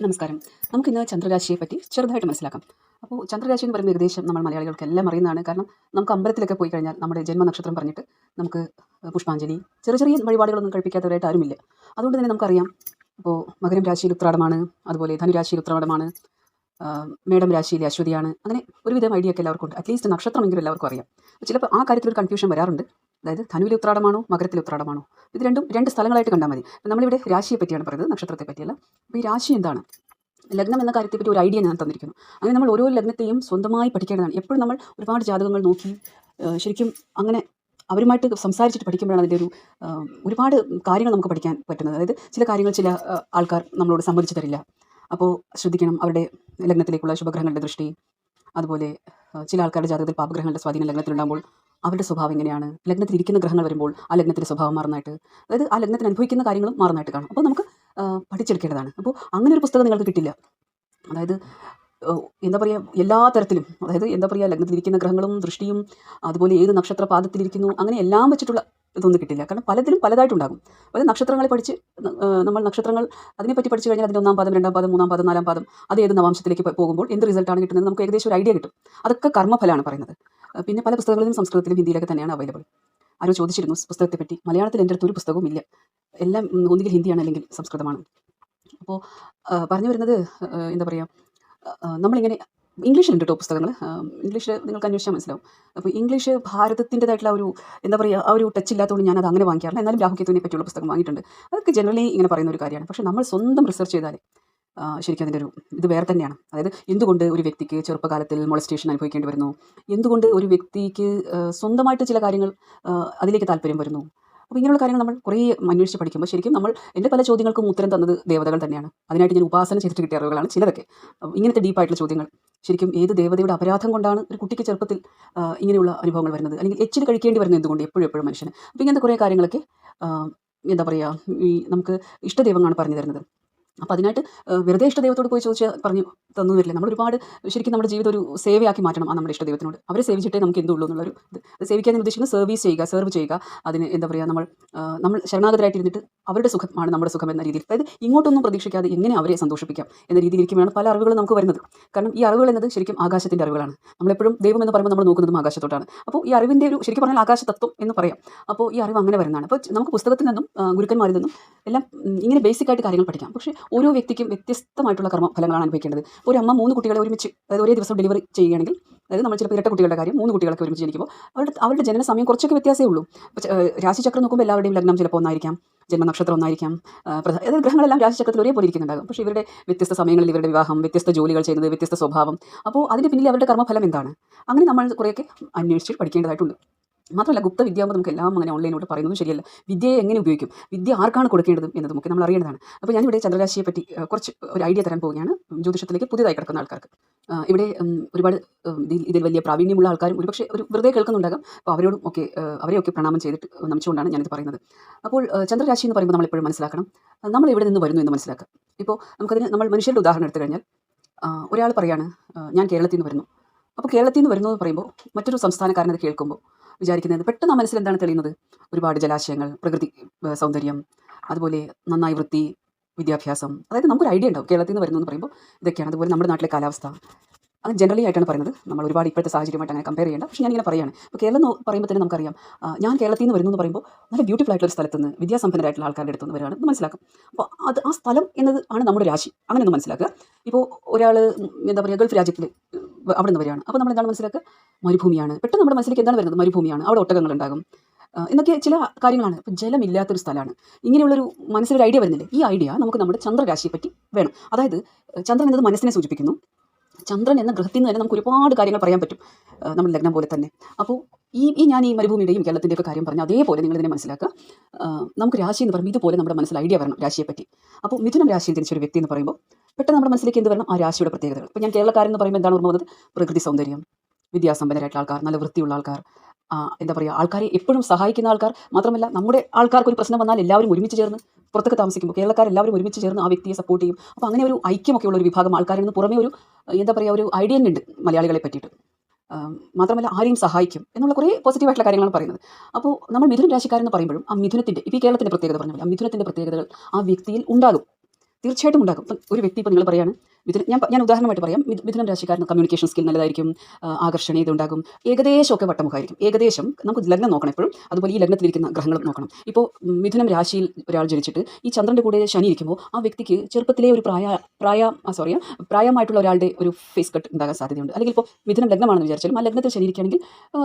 നമസ്കാരം. നമുക്കിന്ന് ചന്ദ്രരാശിയെ പറ്റി ചെറുതായിട്ട് മനസ്സിലാക്കാം. അപ്പോൾ ചന്ദ്രരാശി എന്ന് പറയുമ്പോൾ ഏകദേശം നമ്മൾ മലയാളികൾക്ക് എല്ലാം അറിയുന്നതാണ്. കാരണം നമുക്ക് അമ്പലത്തിലൊക്കെ പോയി കഴിഞ്ഞാൽ നമ്മുടെ ജന്മനക്ഷത്രം പറഞ്ഞിട്ട് നമുക്ക് പുഷ്പാഞ്ജലി ചെറിയ ചെറിയ വഴിപാടുകളൊന്നും കഴിപ്പിക്കാത്തവരായിട്ട് ആരുമില്ല. അതുകൊണ്ട് തന്നെ നമുക്കറിയാം. ഇപ്പോൾ മകരം രാശിയിൽ ഉത്രാടമാണ്. അതുപോലെ ധനുരാശിയിൽ ഉത്രാടമാണ്. മേടം രാശിയിലെ അശ്വതിയാണ്. അങ്ങനെ ഒരുവിധം ഐഡിയ ഒക്കെ എല്ലാവർക്കും ഉണ്ട്. അറ്റ്ലീസ്റ്റ് നക്ഷത്രമെങ്കിലും എല്ലാവർക്കും അറിയാം. ചിലപ്പോൾ ആ കാര്യത്തിൽ ഒരു കൺഫ്യൂഷൻ വരാറുണ്ട്. അതായത് ധനുവിലെ ഉത്രാടമാണോ മകരത്തിലെ ഉത്രാടമാണോ? ഇത് രണ്ടും രണ്ട് സ്ഥലങ്ങളായിട്ട് കണ്ടാൽ മതി. നമ്മളിവിടെ രാശിയെ പറ്റിയാണ് പറയുന്നത് നക്ഷത്രത്തെ പറ്റിയല്ല. അപ്പോൾ ഈ രാശി എന്താണ്? ലഗ്നം എന്ന കാര്യത്തെ പറ്റി ഒരു ഐഡിയ ഞാൻ തന്നിരിക്കുന്നു. അങ്ങനെ നമ്മൾ ഓരോ ലഗ്നത്തെയും സ്വന്തമായി പഠിക്കേണ്ടതാണ്. എപ്പോഴും നമ്മൾ ഒരുപാട് ജാതകങ്ങൾ നോക്കി ശരിക്കും അങ്ങനെ അവരുമായിട്ട് സംസാരിച്ചിട്ട് പഠിക്കുമ്പോഴാണ് അതിന്റെ ഒരു ഒരുപാട് കാര്യങ്ങൾ നമുക്ക് പഠിക്കാൻ പറ്റുന്നത്. അതായത് ചില കാര്യങ്ങൾ ചില ആൾക്കാർ നമ്മളോട് സമ്മതിച്ചു തരില്ല. അപ്പോൾ ശ്രദ്ധിക്കണം അവരുടെ ലഗ്നത്തിലേക്കുള്ള ശുഭഗ്രഹങ്ങളുടെ ദൃഷ്ടി. അതുപോലെ ചില ആൾക്കാരുടെ ജാതകത്തിൽ പാപഗ്രഹങ്ങളുടെ സ്വാധീനം ലഗ്നത്തിലുണ്ടാകുമ്പോൾ അവരുടെ സ്വഭാവം എങ്ങനെയാണ്? ലഗ്നത്തിൽ ഇരിക്കുന്ന ഗ്രഹങ്ങൾ വരുമ്പോൾ ആ ലഗ്നത്തിന്റെ സ്വഭാവം മാറുന്നതായിട്ട് അതായത് ആ ലഗ്നത്തിന് അനുഭവിക്കുന്ന കാര്യങ്ങളും മാറുന്നതായിട്ട് കാണും. അപ്പോൾ നമുക്ക് പഠിച്ചെടുക്കേണ്ടതാണ്. അപ്പോൾ അങ്ങനെ ഒരു പുസ്തകം നിങ്ങൾക്ക് കിട്ടില്ല. അതായത് എന്താ പറയുക എല്ലാ തരത്തിലും അതായത് എന്താ പറയുക ലഗ്നത്തിലിരിക്കുന്ന ഗ്രഹങ്ങളും ദൃഷ്ടിയും അതുപോലെ ഏത് നക്ഷത്ര പാദത്തിലിരിക്കുന്നു അങ്ങനെ എല്ലാം വെച്ചിട്ടുള്ള ഇതൊന്നും കിട്ടില്ല. കാരണം പലതിലും പലതായിട്ടുണ്ടാകും. അതായത് നക്ഷത്രങ്ങളെ പഠിച്ച് നമ്മൾ നക്ഷത്രങ്ങൾ അതിനെപ്പറ്റി പഠിച്ചു കഴിഞ്ഞാൽ അതിന്റെ ഒന്നാം പാദം രണ്ടാം പാദം മൂന്നാം പാദം നാലാം പാദം അത് ഏത് നവാംശത്തിലേക്ക് പോകുമ്പോൾ എന്ത് റിസൾട്ടാണ് കിട്ടുന്നത് നമുക്ക് ഏകദേശം ഒരു ഐഡിയ കിട്ടും. അതൊക്കെ കർമ്മഫലമാണ് പറയുന്നത്. പിന്നെ പല പുസ്തകങ്ങളിലും സംസ്കൃതത്തിലും ഹിന്ദിയിലൊക്കെ തന്നെയാണ് അവൈലബിൾ ആരോ ചോദിച്ചിരുന്നു പുസ്തകത്തെ പറ്റി. മലയാളത്തിൽ എന്റെ അടുത്ത് ഒരു പുസ്തകവും ഇല്ല. എല്ലാം ഒന്നുകിൽ ഹിന്ദിയാണ് അല്ലെങ്കിൽ സംസ്കൃതമാണ്. അപ്പോൾ പറഞ്ഞു വരുന്നത് എന്താ പറയുക നമ്മളിങ്ങനെ ഇംഗ്ലീഷിലുണ്ട് കേട്ടോ പുസ്തകങ്ങൾ ഇംഗ്ലീഷിൽ നിങ്ങൾക്ക് അന്വേഷിച്ചാൽ മനസ്സിലാവും. അപ്പോൾ ഇംഗ്ലീഷ് ഭാരതത്തിന്റെതായിട്ടുള്ള ഒരു എന്താ പറയുക ആ ഒരു ടച്ച് ഇല്ലാത്തതുകൊണ്ട് ഞാൻ അത് അങ്ങനെ വാങ്ങിക്കാറില്ല. എന്നാലും രാഹുകേതുവിനെ പറ്റിയുള്ള പുസ്തകം വാങ്ങിയിട്ടുണ്ട്. അതൊക്കെ ജനറലി ഇങ്ങനെ പറയുന്ന ഒരു കാര്യമാണ്. പക്ഷേ നമ്മൾ സ്വന്തം റിസർച്ച് ചെയ്താൽ ശരിക്കും അതിന്റെ ഒരു ഇത് വേറെ തന്നെയാണ്. അതായത് എന്തുകൊണ്ട് ഒരു വ്യക്തിക്ക് ചെറുപ്പകാലത്തിൽ മൊളസ്റ്റേഷൻ അനുഭവിക്കേണ്ടി വരുന്നു? എന്തുകൊണ്ട് ഒരു വ്യക്തിക്ക് സ്വന്തമായിട്ട് ചില കാര്യങ്ങൾ അതിലേക്ക് താല്പര്യം വരുന്നു? അപ്പോൾ ഇങ്ങനെയുള്ള കാര്യങ്ങൾ നമ്മൾ കുറേ അന്വേഷിച്ച് പഠിക്കുമ്പോൾ ശരിക്കും നമ്മൾ എന്റെ പല ചോദ്യങ്ങൾക്കും ഉത്തരം തന്നത് ദേവതകൾ തന്നെയാണ്. അതിനായിട്ട് ഞാൻ ഉപാസന ചെയ്തിട്ട് കിട്ടിയ അറിവുകളാണ് ചിലതൊക്കെ. ഇങ്ങനത്തെ ഡീപ്പായിട്ടുള്ള ചോദ്യങ്ങൾ. ശരിക്കും ഏത് ദേവതയുടെ അപരാധം കൊണ്ടാണ് ഒരു കുട്ടിക്ക് ചെറുപ്പത്തിൽ ഇങ്ങനെയുള്ള അനുഭവങ്ങൾ വരുന്നത്? അല്ലെങ്കിൽ എച്ചിൽ കഴിക്കേണ്ടി വരുന്നത് എന്തുകൊണ്ട് എപ്പോഴും എപ്പോഴും മനുഷ്യന്? അപ്പോൾ ഇങ്ങനത്തെ കുറേ കാര്യങ്ങളൊക്കെ എന്താ പറയുക ഈ നമുക്ക് ഇഷ്ടദൈവങ്ങളാണ് പറഞ്ഞു തരുന്നത്. അപ്പോൾ അതിനായിട്ട് വെറുതെ ഇഷ്ടദൈവത്തോട് പോയി ചോദിച്ചാൽ പറഞ്ഞു തന്നു വരില്ല? നമ്മൾ ഒരുപാട് ശരിക്കും നമ്മുടെ ജീവിതം ഒരു സേവയാക്കി മാറ്റണം ആ നമ്മുടെ ഇഷ്ടദൈവത്തിനോട്. അവരെ സേവിച്ചിട്ടേ നമുക്ക് എന്തുള്ളൂ എന്നുള്ളൊരു ഇത്. സേവിക്കാൻ ഉദ്ദേശിക്കുന്ന സർവീസ് ചെയ്യുക സെർവ് ചെയ്യുക. അതിന് എന്താ പറയുക നമ്മൾ നമ്മൾ ശരണാഗതരായിട്ടിരുന്നിട്ട് അവരുടെ സുഖമാണ് നമ്മുടെ സുഖം എന്ന രീതിയിൽ. അതായത് ഇങ്ങോട്ടൊന്നും പ്രതീക്ഷിക്കാതെ എങ്ങനെ അവരെ സന്തോഷിപ്പിക്കാം എന്ന രീതിയിലിരിക്കുമ്പോഴാണ് പല അറിവുകളും നമുക്ക് വരുന്നത്. കാരണം ഈ അറിവുകൾ എന്നത് ശരിക്കും ആകാശത്തിന്റെ അറിവുകളാണ്. നമ്മളെപ്പോഴും ദൈവം എന്ന് പറയുമ്പോൾ നമ്മൾ നോക്കുന്നതും ആകാശത്തോട്ടാണ്. അപ്പോൾ ഈ അറിവിന്റെ ഒരു ശരിക്കും പറഞ്ഞാൽ ആകാശ തത്വം എന്ന് പറയാം. അപ്പോൾ ഈ അറിവ് അങ്ങനെ വരുന്നതാണ്. അപ്പോൾ നമുക്ക് പുസ്തകത്തിൽ നിന്നും ഗുരുക്കന്മാരിൽ നിന്നും എല്ലാം ഇങ്ങനെ ബേസിക് ആയിട്ട് കാര്യങ്ങൾ പഠിക്കാം. പക്ഷേ ഓരോ വ്യക്തിക്കും വ്യത്യസ്തമായിട്ടുള്ള കർമ്മ ഫലങ്ങളാണ് അനുഭവിക്കേണ്ടത് ഒരു അമ്മ മൂന്ന് കുട്ടികളെ ഒരുമിച്ച് അതായത് ഒരേ ദിവസം ഡെലിവറി ചെയ്യുകയാണെങ്കിൽ അതായത് നമ്മൾ ചിലപ്പോൾ ഇരട്ട കുട്ടികളുടെ കാര്യം മൂന്ന് കുട്ടികളൊക്കെ ഒരുമിച്ച് ജനിക്കുമ്പോൾ അവരുടെ അവരുടെ ജനന സമയം കുറച്ചൊക്കെ വ്യത്യാസമേ ഉള്ളൂ. രാശിചക്രം നോക്കുമ്പോൾ എല്ലാവരുടെയും ലഗ്നം ചിലപ്പോൾ ഒന്നായിരിക്കാം ജന്മനക്ഷത്രം ഒന്നായിരിക്കാം അതായത് ഗ്രഹങ്ങളെല്ലാം രാശിചക്രത്തിൽ ഒരേപോലെ ഇരിക്കുന്നുണ്ടാകും. പക്ഷേ ഇവരുടെ വ്യത്യസ്ത സമയങ്ങളിൽ ഇവരുടെ വിവാഹം വ്യത്യസ്ത ജോലികൾ ചെയ്യുന്നത് വ്യത്യസ്ത സ്വഭാവം അപ്പോൾ അതിന്റെ പിന്നിൽ അവരുടെ കർമ്മഫലം എന്താണ്? അങ്ങനെ നമ്മൾ കുറേയൊക്കെ അന്വേഷിച്ച് പഠിക്കേണ്ടതായിട്ടുണ്ട്. മാത്രമല്ല ഗുപ്ത വിദ്യയാകുമ്പോൾ നമുക്ക് എല്ലാം അങ്ങനെ ഓൺലൈനോട് പറയുന്നതും ശരിയല്ല. വിദ്യയെ എങ്ങനെ ഉപയോഗിക്കും? വിദ്യ ആർക്കാണ് കൊടുക്കേണ്ടതും എന്നതുമൊക്കെ നമ്മൾ അറിയേണ്ടതാണ്. അപ്പോൾ ഞാനിവിടെ ചന്ദ്രരാശിയെ പറ്റി കുറച്ച് ഒരു ഐഡിയ തരാൻ പോവുകയാണ്. ജ്യോതിഷത്തിലേക്ക് പുതിയതായി കിടക്കുന്ന ആൾക്കാർക്ക്. ഇവിടെ ഒരുപാട് ഇതിൽ വലിയ പ്രാവീണ്യമുള്ള ആൾക്കാരും ഒരുപക്ഷെ ഒരു വെറുതെ കേൾക്കുന്നുണ്ടാകാം. അപ്പോൾ അവരോടും ഒക്കെ അവരെയൊക്കെ പ്രണാമം ചെയ്തിട്ട് നമിച്ചുകൊണ്ടാണ് ഞാനിത് പറയുന്നത്. അപ്പോൾ ചന്ദ്രരാശി എന്ന് പറയുമ്പോൾ നമ്മൾ എപ്പോഴും മനസ്സിലാക്കണം നമ്മൾ എവിടെ നിന്ന് വരുന്നു എന്ന് മനസ്സിലാക്കുക. ഇപ്പോൾ നമുക്കതിന് നമ്മൾ മനുഷ്യരുടെ ഉദാഹരണം എടുത്തു കഴിഞ്ഞാൽ ഒരാൾ പറയാണ് ഞാൻ കേരളത്തിൽ നിന്ന് വരുന്നു. അപ്പോൾ കേരളത്തിൽ നിന്ന് വരുന്നു എന്ന് പറയുമ്പോൾ മറ്റൊരു സംസ്ഥാനക്കാരനത് കേൾക്കുമ്പോൾ വിചാരിക്കുന്നത്. പെട്ടെന്ന് ആ മനസ്സിൽ എന്താണ് തെളിയുന്നത്? ഒരുപാട് ജലാശയങ്ങൾ പ്രകൃതി സൗന്ദര്യം അതുപോലെ നന്നായി വൃത്തി വിദ്യാഭ്യാസം. അതായത് നമുക്കൊരു ഐഡിയ ഉണ്ടാവും കേരളത്തിൽ നിന്ന് വരുന്നു എന്ന് പറയുമ്പോൾ ഇതൊക്കെയാണ്. അതുപോലെ നമ്മുടെ നാട്ടിലെ കാലാവസ്ഥ. അത് ജനറലി ആയിട്ടാണ് പറയുന്നത്. നമ്മൾ ഒരുപാട് ഇപ്പോഴത്തെ സാഹചര്യമായിട്ട് അങ്ങനെ കമ്പയർ ചെയ്യേണ്ട. പക്ഷേ ഞാനിങ്ങനെ പറയുകയാണ്. ഇപ്പോൾ കേരളം എന്ന് പറയുമ്പോൾ തന്നെ നമുക്കറിയാം. ഞാൻ കേരളത്തിൽ നിന്ന് വരുന്നു എന്ന് പറയുമ്പോൾ നല്ല ബ്യൂട്ടിഫുൾ ആയിട്ടുള്ള ഒരു സ്ഥലത്ത് നിന്ന് വിദ്യാസമ്പന്നരായിട്ടുള്ള ആൾക്കാരുടെ അടുത്ത് നിന്ന് വരികയാണ്. മനസ്സിലാക്കും. അപ്പോൾ അത് ആ സ്ഥലം എന്നത് ആണ് നമ്മുടെ രാശി. അങ്ങനെ ഒന്ന് മനസ്സിലാക്കുക ഇപ്പോൾ ഒരാൾ എന്താ പറയുക ഗൾഫ് രാജ്യത്തിൽ അവിടെ നിന്ന് വരികയാണ്. അപ്പോൾ നമ്മൾ എന്താണ് മനസ്സിലാക്കുക? മരുഭൂമിയാണ്. പെട്ടെന്ന് നമ്മുടെ മനസ്സിലേക്ക് എന്താണ് വരുന്നത്? മരുഭൂമിയാണ്. അവിടെ ഒട്ടകങ്ങളുണ്ടാകും ഉണ്ടാകും. എന്നൊക്കെ ചില കാര്യങ്ങളാണ്. ഇപ്പോൾ ജലമില്ലാത്തൊരു സ്ഥലമാണ്. ഇങ്ങനെയുള്ളൊരു മനസ്സിലൊരു ഐഡിയ വരുന്നില്ലേ? ഈ ഐഡിയ നമുക്ക് നമ്മുടെ ചന്ദ്രരാശിയെ പറ്റി വേണം. അതായത് ചന്ദ്രൻ എന്നത് മനസ്സിനെ സൂചിപ്പിക്കുന്നു. ചന്ദ്രൻ എന്ന ഗ്രഹത്തിൽ നിന്ന് തന്നെ നമുക്ക് ഒരുപാട് കാര്യങ്ങൾ പറയാൻ പറ്റും. നമ്മുടെ ലഗ്നം പോലെ തന്നെ. അപ്പോൾ ഈ ഈ ഞാൻ ഈ മരുഭൂമിയുടെയും കേരളത്തിന്റെ ഒക്കെ കാര്യം പറഞ്ഞു അതേപോലെ നിങ്ങൾ ഇതിനെ മനസ്സിലാക്കുക. നമുക്ക് രാശി എന്ന് പറയുമ്പോൾ ഇതുപോലെ നമ്മുടെ മനസ്സിൽ ഐഡിയ വരണം രാശിയെ പറ്റി. അപ്പോൾ മിഥുനം രാശിയിൽ ജനിച്ചൊരു വ്യക്തി എന്ന് പറയുമ്പോൾ പെട്ടെന്ന് നമ്മുടെ മനസ്സിലേക്ക് എന്ത് വരണം? ആ രാശിയുടെ പ്രത്യേകതകൾ. ഇപ്പോൾ ഞാൻ കേരളക്കാരെന്ന് പറയുമ്പോൾ എന്താണ് ഓർമ്മ വന്നത്? പ്രകൃതി സൗന്ദര്യം വിദ്യാസമ്പന്നരായിട്ടുള്ള ആൾക്കാർ നല്ല വൃത്തിയുള്ള ആൾക്കാർ എന്താ പറയുക ആൾക്കാരെ എപ്പോഴും സഹായിക്കുന്ന ആൾക്കാർ മാത്രമല്ല നമ്മുടെ ആൾക്കാർക്ക് ഒരു പ്രശ്നം വന്നാൽ എല്ലാവരും ഒരുമിച്ച് ചേർന്ന് പുറത്തൊക്കെ താമസിക്കുമ്പോൾ കേരളക്കാർ എല്ലാവരും ഒരുമിച്ച് ചേർന്ന് ആ വ്യക്തിയെ സപ്പോർട്ട് ചെയ്യും. അപ്പോൾ അങ്ങനെ ഒരു ഐക്യമൊക്കെ ഉള്ള ഒരു വിഭാഗം ആൾക്കാരിൽ നിന്ന് പുറമേ ഒരു എന്താ പറയുക ഒരു ഐഡിയ ഉണ്ട് മലയാളികളെ പറ്റിയിട്ട്. മാത്രമല്ല ആരെയും സഹായിക്കും എന്നുള്ള കുറേ പോസിറ്റീവായിട്ടുള്ള കാര്യങ്ങളാണ് പറയുന്നത്. അപ്പോൾ നമ്മൾ മിഥുന രാശിക്കാരെന്ന് പറയുമ്പോഴും ആ മിഥുനത്തിന്റെ ഇപ്പോൾ ഈ കേരളത്തിന്റെ പ്രത്യേകത പറഞ്ഞ പോലെ ആ മിഥുനത്തിന്റെ പ്രത്യേകതകൾ ആ വ്യക്തിയിൽ ഉണ്ടാകും. തീർച്ചയായിട്ടും ഉണ്ടാകും. ഇപ്പം ഒരു വ്യക്തി ഇപ്പോൾ നിങ്ങൾ പറയാണ് മിഥുന ഞാൻ ഞാൻ ഉദാഹരണമായിട്ട് പറയാം. മിഥു- മിഥുനം രാശിക്കാരന് കമ്മ്യൂണിക്കേഷൻ സ്കിൽ നല്ലതായിരിക്കും. ആകർഷണീയത ഉണ്ടാകും ഏകദേശമൊക്കെ വട്ടമുഖമായിരിക്കും. ഏകദേശം നമുക്ക് ലഗ്നം നോക്കണം എപ്പോഴും. അതുപോലെ ഈ ലഗ്നത്തിലിരിക്കുന്ന ഗ്രഹങ്ങളും നോക്കണം. ഇപ്പോൾ മിഥുനം രാശിയിൽ ഒരാൾ ജനിച്ചിട്ട് ഈ ചന്ദ്രന്റെ കൂടെ ശനി ഇരിക്കുമ്പോൾ ആ വ്യക്തിക്ക് ചെറുപ്പത്തിലെ ഒരു പ്രായ പ്രായ സോറി പ്രായമായിട്ടുള്ള ഒരാളുടെ ഒരു ഫേസ് കട്ട് ഉണ്ടാകാൻ സാധ്യതയുണ്ട്. അല്ലെങ്കിൽ ഇപ്പോൾ മിഥുനം ലഗ്നമാണെന്ന് വിചാരിച്ചാലും ആ ലഗ്നത്തിൽ ശനി ഇരിക്കുകയാണെങ്കിൽ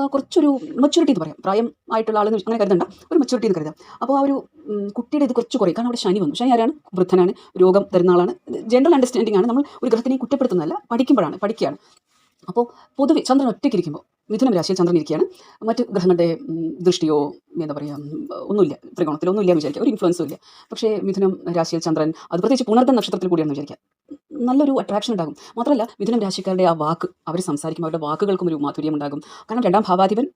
കുറച്ചൊരു മെച്ചൂരിറ്റി എന്ന് പറയാം. പ്രായം ആയിട്ടുള്ള ആളെന്ന് അങ്ങനെ കരുതണ്ട. ഒരു മെച്ചൂരിറ്റി എന്ന് കരുതാം. അപ്പോൾ ആ ഒരു കുട്ടിയുടെ ഇത് കുറച്ച് കുറയും. കാരണം അവിടെ ശനി വന്നു. ശനി ആരാണ്? വൃദ്ധനാണ്. രോഗം തരുന്ന ആളാണ്. ജനറൽ അണ്ടർസ്റ്റാൻഡിംഗ് ആണ്. നമ്മൾ ഒരു ഗ്രഹത്തിനെ കുറ്റപ്പെടുത്തുന്നതല്ല പഠിക്കുമ്പോഴാണ് പഠിക്കുകയാണ്. അപ്പോൾ പൊതുവെ ചന്ദ്രൻ ഒറ്റയ്ക്കിരിക്കുമ്പോൾ മിഥുനം രാശിയിൽ ചന്ദ്രൻ ഇരിക്കുകയാണ്. മറ്റ് ഗ്രഹങ്ങളുടെ ദൃഷ്ടിയോ എന്താ പറയുക ഒന്നുമില്ല ത്രികോണത്തിൽ ഒന്നുമില്ല എന്ന് വിചാരിക്കുക ഒരു ഇൻഫ്ലുവൻസും ഇല്ല. പക്ഷേ മിഥുനം രാശിയിൽ ചന്ദ്രൻ അത് പ്രത്യേകിച്ച് പുണർന്ന നക്ഷത്രത്തിൽ കൂടിയാണെന്ന് വിചാരിക്കുക. നല്ലൊരു അട്രാക്ഷൻ ഉണ്ടാകും. മാത്രമല്ല മിഥുനം രാശിക്കാരുടെ ആ വാക്ക് അവർ സംസാരിക്കും അവരുടെ വാക്കുകൾക്കും ഒരു മാധുര്യം ഉണ്ടാകും. കാരണം രണ്ടാം ഭാവാധിപൻ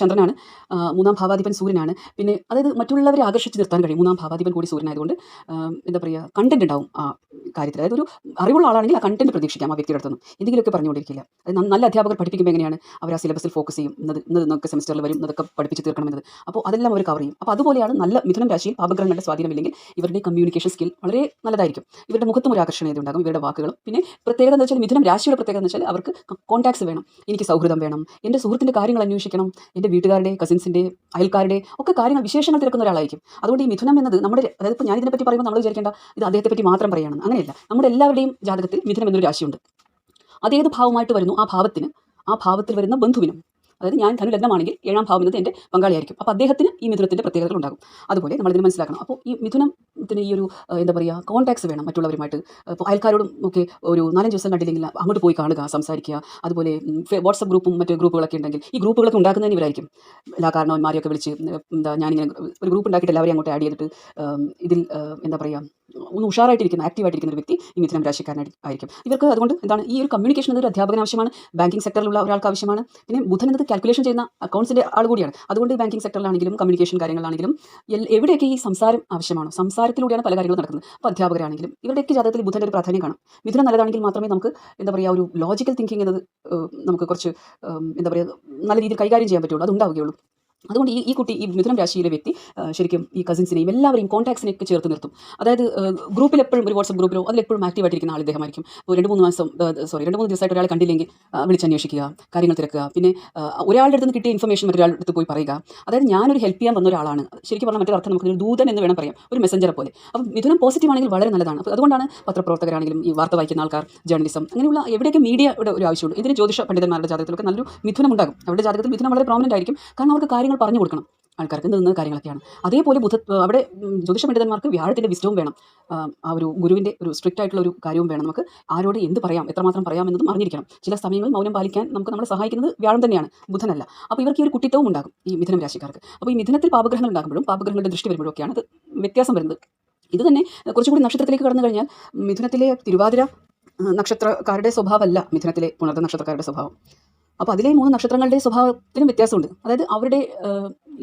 ചന്ദ്രനാണ്. മൂന്നാം ഭാവാധിപൻ സൂര്യനാണ്. പിന്നെ അതായത് മറ്റുള്ളവരെ ആകർഷിച്ച് നിർത്താൻ കഴിയും. മൂന്നാം ഭാവാധിപൻ കൂടി സൂര്യനായതുകൊണ്ട് എന്താ പറയുക കണ്ടന്റ് ഉണ്ടാവും ആ കാര്യത്തിൽ. അതായത് ഒരു അറിവുള്ള ആളാണെങ്കിൽ ആ കണ്ടന്റ് പ്രതീക്ഷിക്കാം ആ വ്യക്തിയുടെ അടുത്തൊന്നും എന്തെങ്കിലുമൊക്കെ പറഞ്ഞുകൊണ്ടിരിക്കില്ല. അത് നല്ല അധ്യാപകർ പഠിപ്പിക്കുമ്പോൾ എങ്ങനെയാണ്? അവർ ആ സിലബസിൽ ഫോക്കസ് ചെയ്യും. ഇന്നത് ഇന്നതൊക്കെ സെമിസ്റ്ററിൽ വരും. ഇതൊക്കെ പഠിപ്പിച്ച് തീർക്കണമെന്നത്. അപ്പോൾ അതെല്ലാം അവർ കവർ ചെയ്യും. അപ്പോൾ അതുപോലെയാണ് നല്ല മിഥുനം രാശിയിൽ പാപഗ്രഹങ്ങളുടെ സ്വാധീനമില്ലെങ്കിൽ ഇവരുടെ കമ്മ്യൂണിക്കേഷൻ സ്കിൽ വളരെ നല്ലതായിരിക്കും. ഇവരുടെ മുഖത്തും ഒരു ആകർഷണീയത ഉണ്ടാകും ഇവരുടെ വാക്കുകളും. പിന്നെ പ്രത്യേകത എന്ന് വെച്ചാൽ മിഥുനം രാശിയുടെ പ്രത്യേകത എന്ന് വെച്ചാൽ അവർക്ക് കോൺടാക്ട്സ് വേണം. എനിക്ക് സൗഹൃദം വേണം. എന്റെ സുഹൃത്തിന്റെ കാര്യങ്ങൾ അന്വേഷിക്കണം. എന്റെ വീട്ടുകാരുടെ കസിൻസിന്റെ അയൽക്കാരുടെ ഒക്കെ കാര്യങ്ങൾ വിശേഷങ്ങൾ തിരക്കുന്ന ഒരാളായിരിക്കും. അതുകൊണ്ട് ഈ മിഥുനം എന്നത് നമ്മുടെ അതായത് ഇപ്പോൾ ഞാനിതിനെ പറ്റി പറയുമ്പോൾ നമ്മൾ വിചാരിക്കേണ്ട ഇത് അദ്ദേഹത്തെ പറ്റി മാത്രം പറയുകയാണ് അങ്ങനെയല്ല നമ്മുടെ എല്ലാവരുടെയും ജാതകത്തിൽ മിഥുനം എന്നൊരു രാശിയുണ്ട്. അതേത് ഭാവമായിട്ട് വരുന്നു? ആ ഭാവത്തിന് ആ ഭാവത്തിൽ വരുന്ന ബന്ധുവിനും. അതായത് ഞാൻ ധനു ലഗ്നമാണെങ്കിൽ ഏഴാം ഭാവം എന്നത് എന്റെ പങ്കാളിയായിരിക്കും. അപ്പോൾ അദ്ദേഹത്തിന് ഈ മിഥുനത്തിന്റെ പ്രത്യേകതകൾ ഉണ്ടാകും. അതുപോലെ നമ്മൾ ഇതിന് മനസ്സിലാക്കണം. അപ്പോൾ ഈ മിഥുനത്തിന് ഈ ഒരു എന്താ പറയുക കോൺടാക്ട്സ് വേണം മറ്റുള്ളവരുമായിട്ട്. ഇപ്പോൾ അയൽക്കാരോടും ഒക്കെ ഒരു നാലഞ്ച് ദിവസം കണ്ടില്ലെങ്കിൽ അങ്ങോട്ട് പോയി കാണുക സംസാരിക്കുക. അതുപോലെ വാട്സപ്പ് ഗ്രൂപ്പും മറ്റ് ഗ്രൂപ്പുകളൊക്കെ ഉണ്ടെങ്കിൽ ഈ ഗ്രൂപ്പുകളൊക്കെ ഉണ്ടാക്കുന്നതിന് ഇവരായിരിക്കും. എല്ലാ കാരണവന്മാരെയൊക്കെ വിളിച്ച് എന്താ ഞാനിങ്ങനെ ഒരു ഗ്രൂപ്പ് ഉണ്ടാക്കിയിട്ട് എല്ലാവരെയും അങ്ങോട്ട് ആഡ് ചെയ്തിട്ട് ഇതിൽ എന്താ പറയുക ഒന്ന് ഉഷാറായിട്ടിരിക്കുന്ന ആക്റ്റീവായിട്ടിരിക്കുന്ന ഒരു വ്യക്തി ഈ മിഥുനം രാശിക്കാരനായി ആയിരിക്കും. ഇവർക്ക് അതുകൊണ്ട് എന്താണ് ഈ ഒരു കമ്മ്യൂണിക്കേഷൻ ഒരു അധ്യാപകന് ആവശ്യമാണ് ബാങ്കിങ് സെക്ടറിലുള്ള ഒരാൾക്ക് ആവശ്യമാണ്. പിന്നെ ബുധൻ എന്നത് കാൽക്കുലേഷൻ ചെയ്യുന്ന അക്കൗണ്ട്സിന്റെ ആൾ കൂടിയാണ്. അതുകൊണ്ട് ബാങ്കിങ് സെക്ടറിലാണെങ്കിലും കമ്മ്യൂണിക്കേഷൻ കാര്യങ്ങളാണെങ്കിലും എവിടെയൊക്കെ ഈ സംസാരം ആവശ്യമാണോ സംസാരത്തിലൂടെയാണ് പല കാര്യങ്ങളും നടക്കുന്നത്. അപ്പോൾ അധ്യാപകരാണെങ്കിലും ഇവരുടെയൊക്കെ ജാതകത്തിൽ ബുധന്റെ ഒരു പ്രാധാന്യം കാണും. മിഥുനം നല്ലതാണെങ്കിൽ മാത്രമേ നമുക്ക് എന്താ പറയുക ഒരു ലോജിക്കൽ തിങ്കിങ് എന്നത് നമുക്ക് കുറച്ച് എന്താ പറയുക നല്ല രീതിയിൽ കൈകാര്യം ചെയ്യാൻ പറ്റുള്ളൂ. അത് അതുണ്ടാവുകയുള്ളൂ അതുകൊണ്ട് ഈ ഈ കുട്ടി ഈ മിഥുനം രാശിയിലെ വ്യക്തി ശരിക്കും ഈ കസിൻസിനെയും എല്ലാവരെയും കോൺടാക്ട്സിനെയൊക്കെ ചേർത്ത് നിർത്തും. അതായത് ഗ്രൂപ്പിൽ എപ്പോഴും ഒരു വാട്സപ്പ് ഗ്രൂപ്പിലോ അതിലെപ്പോഴും ആക്റ്റീവായിട്ടിരിക്കുന്ന ആൾ ഇദ്ദേഹമായിരിക്കും. ഇപ്പോൾ രണ്ട് മൂന്ന് മാസം സോറി രണ്ട് മൂന്ന് ദിവസമായിട്ട് ഒരാളെ കണ്ടില്ലെങ്കിൽ വിളിച്ചന്വേഷിക്കുക കാര്യങ്ങൾ തിരക്കുക. പിന്നെ ഒരാളുടെ അടുത്ത് നിന്ന് കിട്ടിയ ഇൻഫർമേഷൻ മറ്റൊരാളുടെ അടുത്ത് പോയി പറയുക. അതായത് ഞാനൊരു ഹെൽപ്പ് ചെയ്യാൻ വന്ന ഒരാളാണ്. ശരിക്കും പറഞ്ഞാൽ മറ്റൊരു അർത്ഥം നമുക്ക് ദൂതൻ എന്ന് വേണം പറയാം ഒരു മെസഞ്ചറെ പോലെ. അപ്പം മിഥുനം പോസിറ്റീവ് ആണെങ്കിൽ വളരെ നല്ലതാണ്. അപ്പോൾ അതുകൊണ്ടാണ് പത്രപ്രവർത്തകരാണെങ്കിലും ഈ വാർത്ത വായിക്കുന്ന ആൾക്കാർ ജേർണലിസം അങ്ങനെയുള്ള എവിടെയൊക്കെ മീഡിയയുടെ ഒരു ആവശ്യമുള്ളൂ ഇതിന് ജ്യോതിഷ പണ്ഡിതന്മാരുടെ ജാതകത്തിലൊക്കെ നല്ലൊരു മിഥുനം ഉണ്ടാകും. അവരുടെ ജാതകത്തിൽ മിഥുനം വളരെ പ്രോമിനന്റ് ആയിരിക്കും. കാരണം അവർക്ക് കാര്യങ്ങൾ പറഞ്ഞു കൊടുക്കണം. ആൾക്കാർക്ക് നിന്ന് കാര്യങ്ങളൊക്കെയാണ്. അതേപോലെ ബുധ അവിടെ ജ്യോതിഷ പണ്ഡിതന്മാർക്ക് വ്യാഴത്തിന്റെ വിസ്റ്റവും വേണം. ആ, ഒരു ഗുരുവിന്റെ ഒരു സ്ട്രിക്റ്റ് ആയിട്ടുള്ള ഒരു കാര്യവും വേണം. നമുക്ക് ആരോട് എന്ത് പറയാം എത്രമാത്രം പറയാം എന്നതും അറിഞ്ഞിരിക്കണം. ചില സമയങ്ങളിൽ മൗനം പാലിക്കാൻ നമുക്ക് നമ്മളെ സഹായിക്കുന്നത് വ്യാഴം തന്നെയാണ് ബുധനല്ല. അപ്പോൾ ഇവർക്ക് ഈ ഒരു കുട്ടിത്തവും ഉണ്ടാകും ഈ മിഥുനം രാശിക്കാർക്ക്. അപ്പോൾ ഈ മിഥുനത്തിൽ പാപഗ്രഹങ്ങൾ ഉണ്ടാകുമ്പോഴും പാപഗ്രഹങ്ങളുടെ ദൃഷ്ടി വരുമ്പോഴൊക്കെയാണ് അത് വ്യത്യാസം വരുന്നത്. ഇത് തന്നെ കുറച്ചുകൂടി നക്ഷത്രത്തിലേക്ക് കടന്നു കഴിഞ്ഞാൽ മിഥുനത്തിലെ തിരുവാതിര നക്ഷത്രക്കാരുടെ സ്വഭാവമല്ല മിഥുനത്തിലെ പുണർന്ന നക്ഷത്രക്കാരുടെ സ്വഭാവം. അപ്പോൾ അതിലെ മൂന്ന് നക്ഷത്രങ്ങളുടെ സ്വഭാവത്തിനും വ്യത്യാസമുണ്ട്. അതായത് അവരുടെ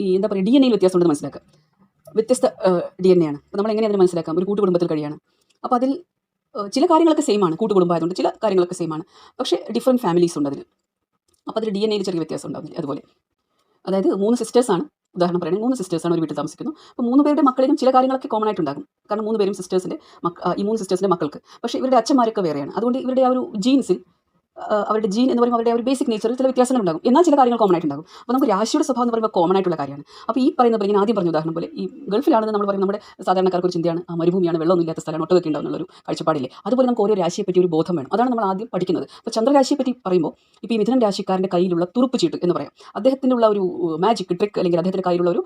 ഈ എന്താ പറയുക ഡി എൻ എയിൽ വ്യത്യാസമുണ്ടെന്ന് മനസ്സിലാക്കുക വ്യത്യസ്ത ഡി എൻ എ ആണ് അപ്പോൾ നമ്മൾ എങ്ങനെ അതിനെ മനസ്സിലാക്കാം? ഒരു കൂട്ടുകുടുംബത്തിൽ കഴിയാണ്. അപ്പോൾ അതിൽ ചില കാര്യങ്ങളൊക്കെ സെയിം ആണ്. കൂട്ടുകുടുംബം ആയതുകൊണ്ട് ചില കാര്യങ്ങളൊക്കെ സെയിം ആണ്. പക്ഷേ ഡിഫറെന്റ് ഫാമിലീസ് ഉണ്ട് അതിൽ അപ്പോൾ അതിൽ ഡി എൻ എയിൽ ചെറിയ വ്യത്യാസം ഉണ്ടാവില്ല അതുപോലെ. അതായത് മൂന്ന് സിസ്റ്റേഴ്സാണ് ഉദാഹരണം പറയുകയാണെങ്കിൽ മൂന്ന് സിസ്റ്റേഴ്സാണ് ഒരു വീട്ടിൽ താമസിക്കുന്നു. അപ്പോൾ മൂന്ന് പേരുടെ മക്കളിലും ചില കാര്യങ്ങളൊക്കെ കോമൺ ആയിട്ട് ഉണ്ടാകും കാരണം മൂന്ന് പേരും സിസ്റ്റേഴ്സിന്റെ ഈ മൂന്ന് സിസ്റ്റേഴ്സിന്റെ മക്കൾക്ക്. പക്ഷേ ഇവരുടെ അച്ഛന്മാരൊക്കെ വേറെയാണ്. അതുകൊണ്ട് ഇവരുടെ ആ ഒരു ജീൻസിൽ അവരുടെ ജീൻ എന്ന് പറയുമ്പോൾ അവരുടെ ഒരു ബേസിക് നേച്ചറിൽ ചില വ്യത്യാസങ്ങൾ ഉണ്ടാകും എന്നാൽ ചില കാര്യങ്ങൾ കോമൺ ആയിട്ടുണ്ടാകും. അപ്പോൾ നമുക്ക് രാശിയുടെ സ്വഭാവം എന്ന് പറയുമ്പോൾ കോമൺ ആയിട്ടുള്ള കാര്യമാണ്. അപ്പോൾ ഈ പറയുന്ന പോലെ ഞാൻ ആദ്യം പറഞ്ഞ ഉദാഹരണം പോലെ ഈ ഗൾഫിലാണെന്ന് നമ്മൾ പറയുന്നത് നമ്മുടെ സാധാരണക്കാർക്ക് ഒരു ചിന്തയാണ് മരുഭൂമിയാണ് വെള്ളമൊന്നും ഇല്ലാത്ത സ്ഥലമാണ് ഒട്ടൊക്കെ ഉണ്ടാവും ഒരു കാഴ്ചപ്പാടില്ലേ. അതുപോലെ നമുക്ക് ഓരോ രാശിയെ പറ്റി ഒരു ബോധം വേണം. അതാണ് നമ്മൾ ആദ്യം പഠിക്കുന്നത്. അപ്പോൾ ചന്ദ്രരാശിയെ പറ്റി പറയുമ്പോൾ ഇപ്പോൾ ഈ മിഥുനം രാശിക്കാരന്റെ കയ്യിലുള്ള തുറുപ്പ് ചീട്ട് എന്ന് പറയാം. അദ്ദേഹത്തിന്റെ ഉള്ള ഒരു മാജിക് ട്രിക്ക് അല്ലെങ്കിൽ അദ്ദേഹത്തിന്റെ കയ്യിലുള്ള ഒരു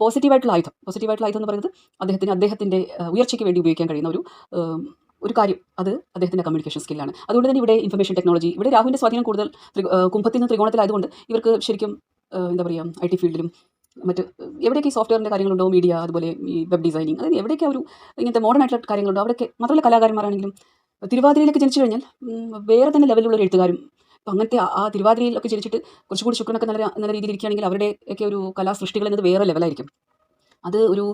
പോസിറ്റീവായിട്ടുള്ള ആയുധം. പോസിറ്റീവായിട്ടുള്ള ആയുധം എന്ന് പറയുന്നത് അദ്ദേഹത്തിന് അദ്ദേഹത്തിന്റെ ഉയർച്ചയ്ക്ക് വേണ്ടി ഉപയോഗിക്കാൻ കഴിയുന്ന ഒരു ഒരു കാര്യം അത് അദ്ദേഹത്തിന്റെ കമ്മ്യൂണിക്കേഷൻ സ്കില്ലാണ് അതുകൊണ്ട് തന്നെ ഇവിടെ ഇൻഫർമേഷൻ ടെക്നോളജി ഇവിടെ രാഹുവിന്റെ സ്വാധീനം കൂടുതൽ കുംഭത്തിൽ നിന്ന് ത്രികോണത്തിലായതുകൊണ്ട് ഇവർക്ക് ശരിക്കും എന്താ പറയുക ഐ ടി ഫീൽഡിലും മറ്റ് എവിടെയൊക്കെ ഈ സോഫ്റ്റ്വെയറിന്റെ കാര്യങ്ങളുണ്ടോ മീഡിയ അതുപോലെ ഈ വെബ് ഡിസൈനിങ് അതായത് എവിടെയൊക്കെ ഒരു ഇങ്ങനത്തെ മോഡേൺ ആയിട്ടുള്ള കാര്യങ്ങളുണ്ടോ അവിടെയൊക്കെ മാത്രമല്ല കലാകാരന്മാരാണെങ്കിലും തിരുവാതിരയിലൊക്കെ ജനിച്ചു കഴിഞ്ഞാൽ വേറെ തന്നെ ലെവലിലുള്ള ഒരു എഴുത്തുകാരും അപ്പോൾ അങ്ങനത്തെ ആ തിരുവാതിരയിലൊക്കെ ജനിച്ചിട്ട് കുറച്ചുകൂടി ശുക്രനൊക്കെ നല്ല നല്ല രീതിയിൽ ഇരിക്കുകയാണെങ്കിൽ അവരുടെയൊക്കെ ഒരു കലാസൃഷ്ടികൾ എന്നത് വേറെ ലെവലായിരിക്കും അത് ഒരു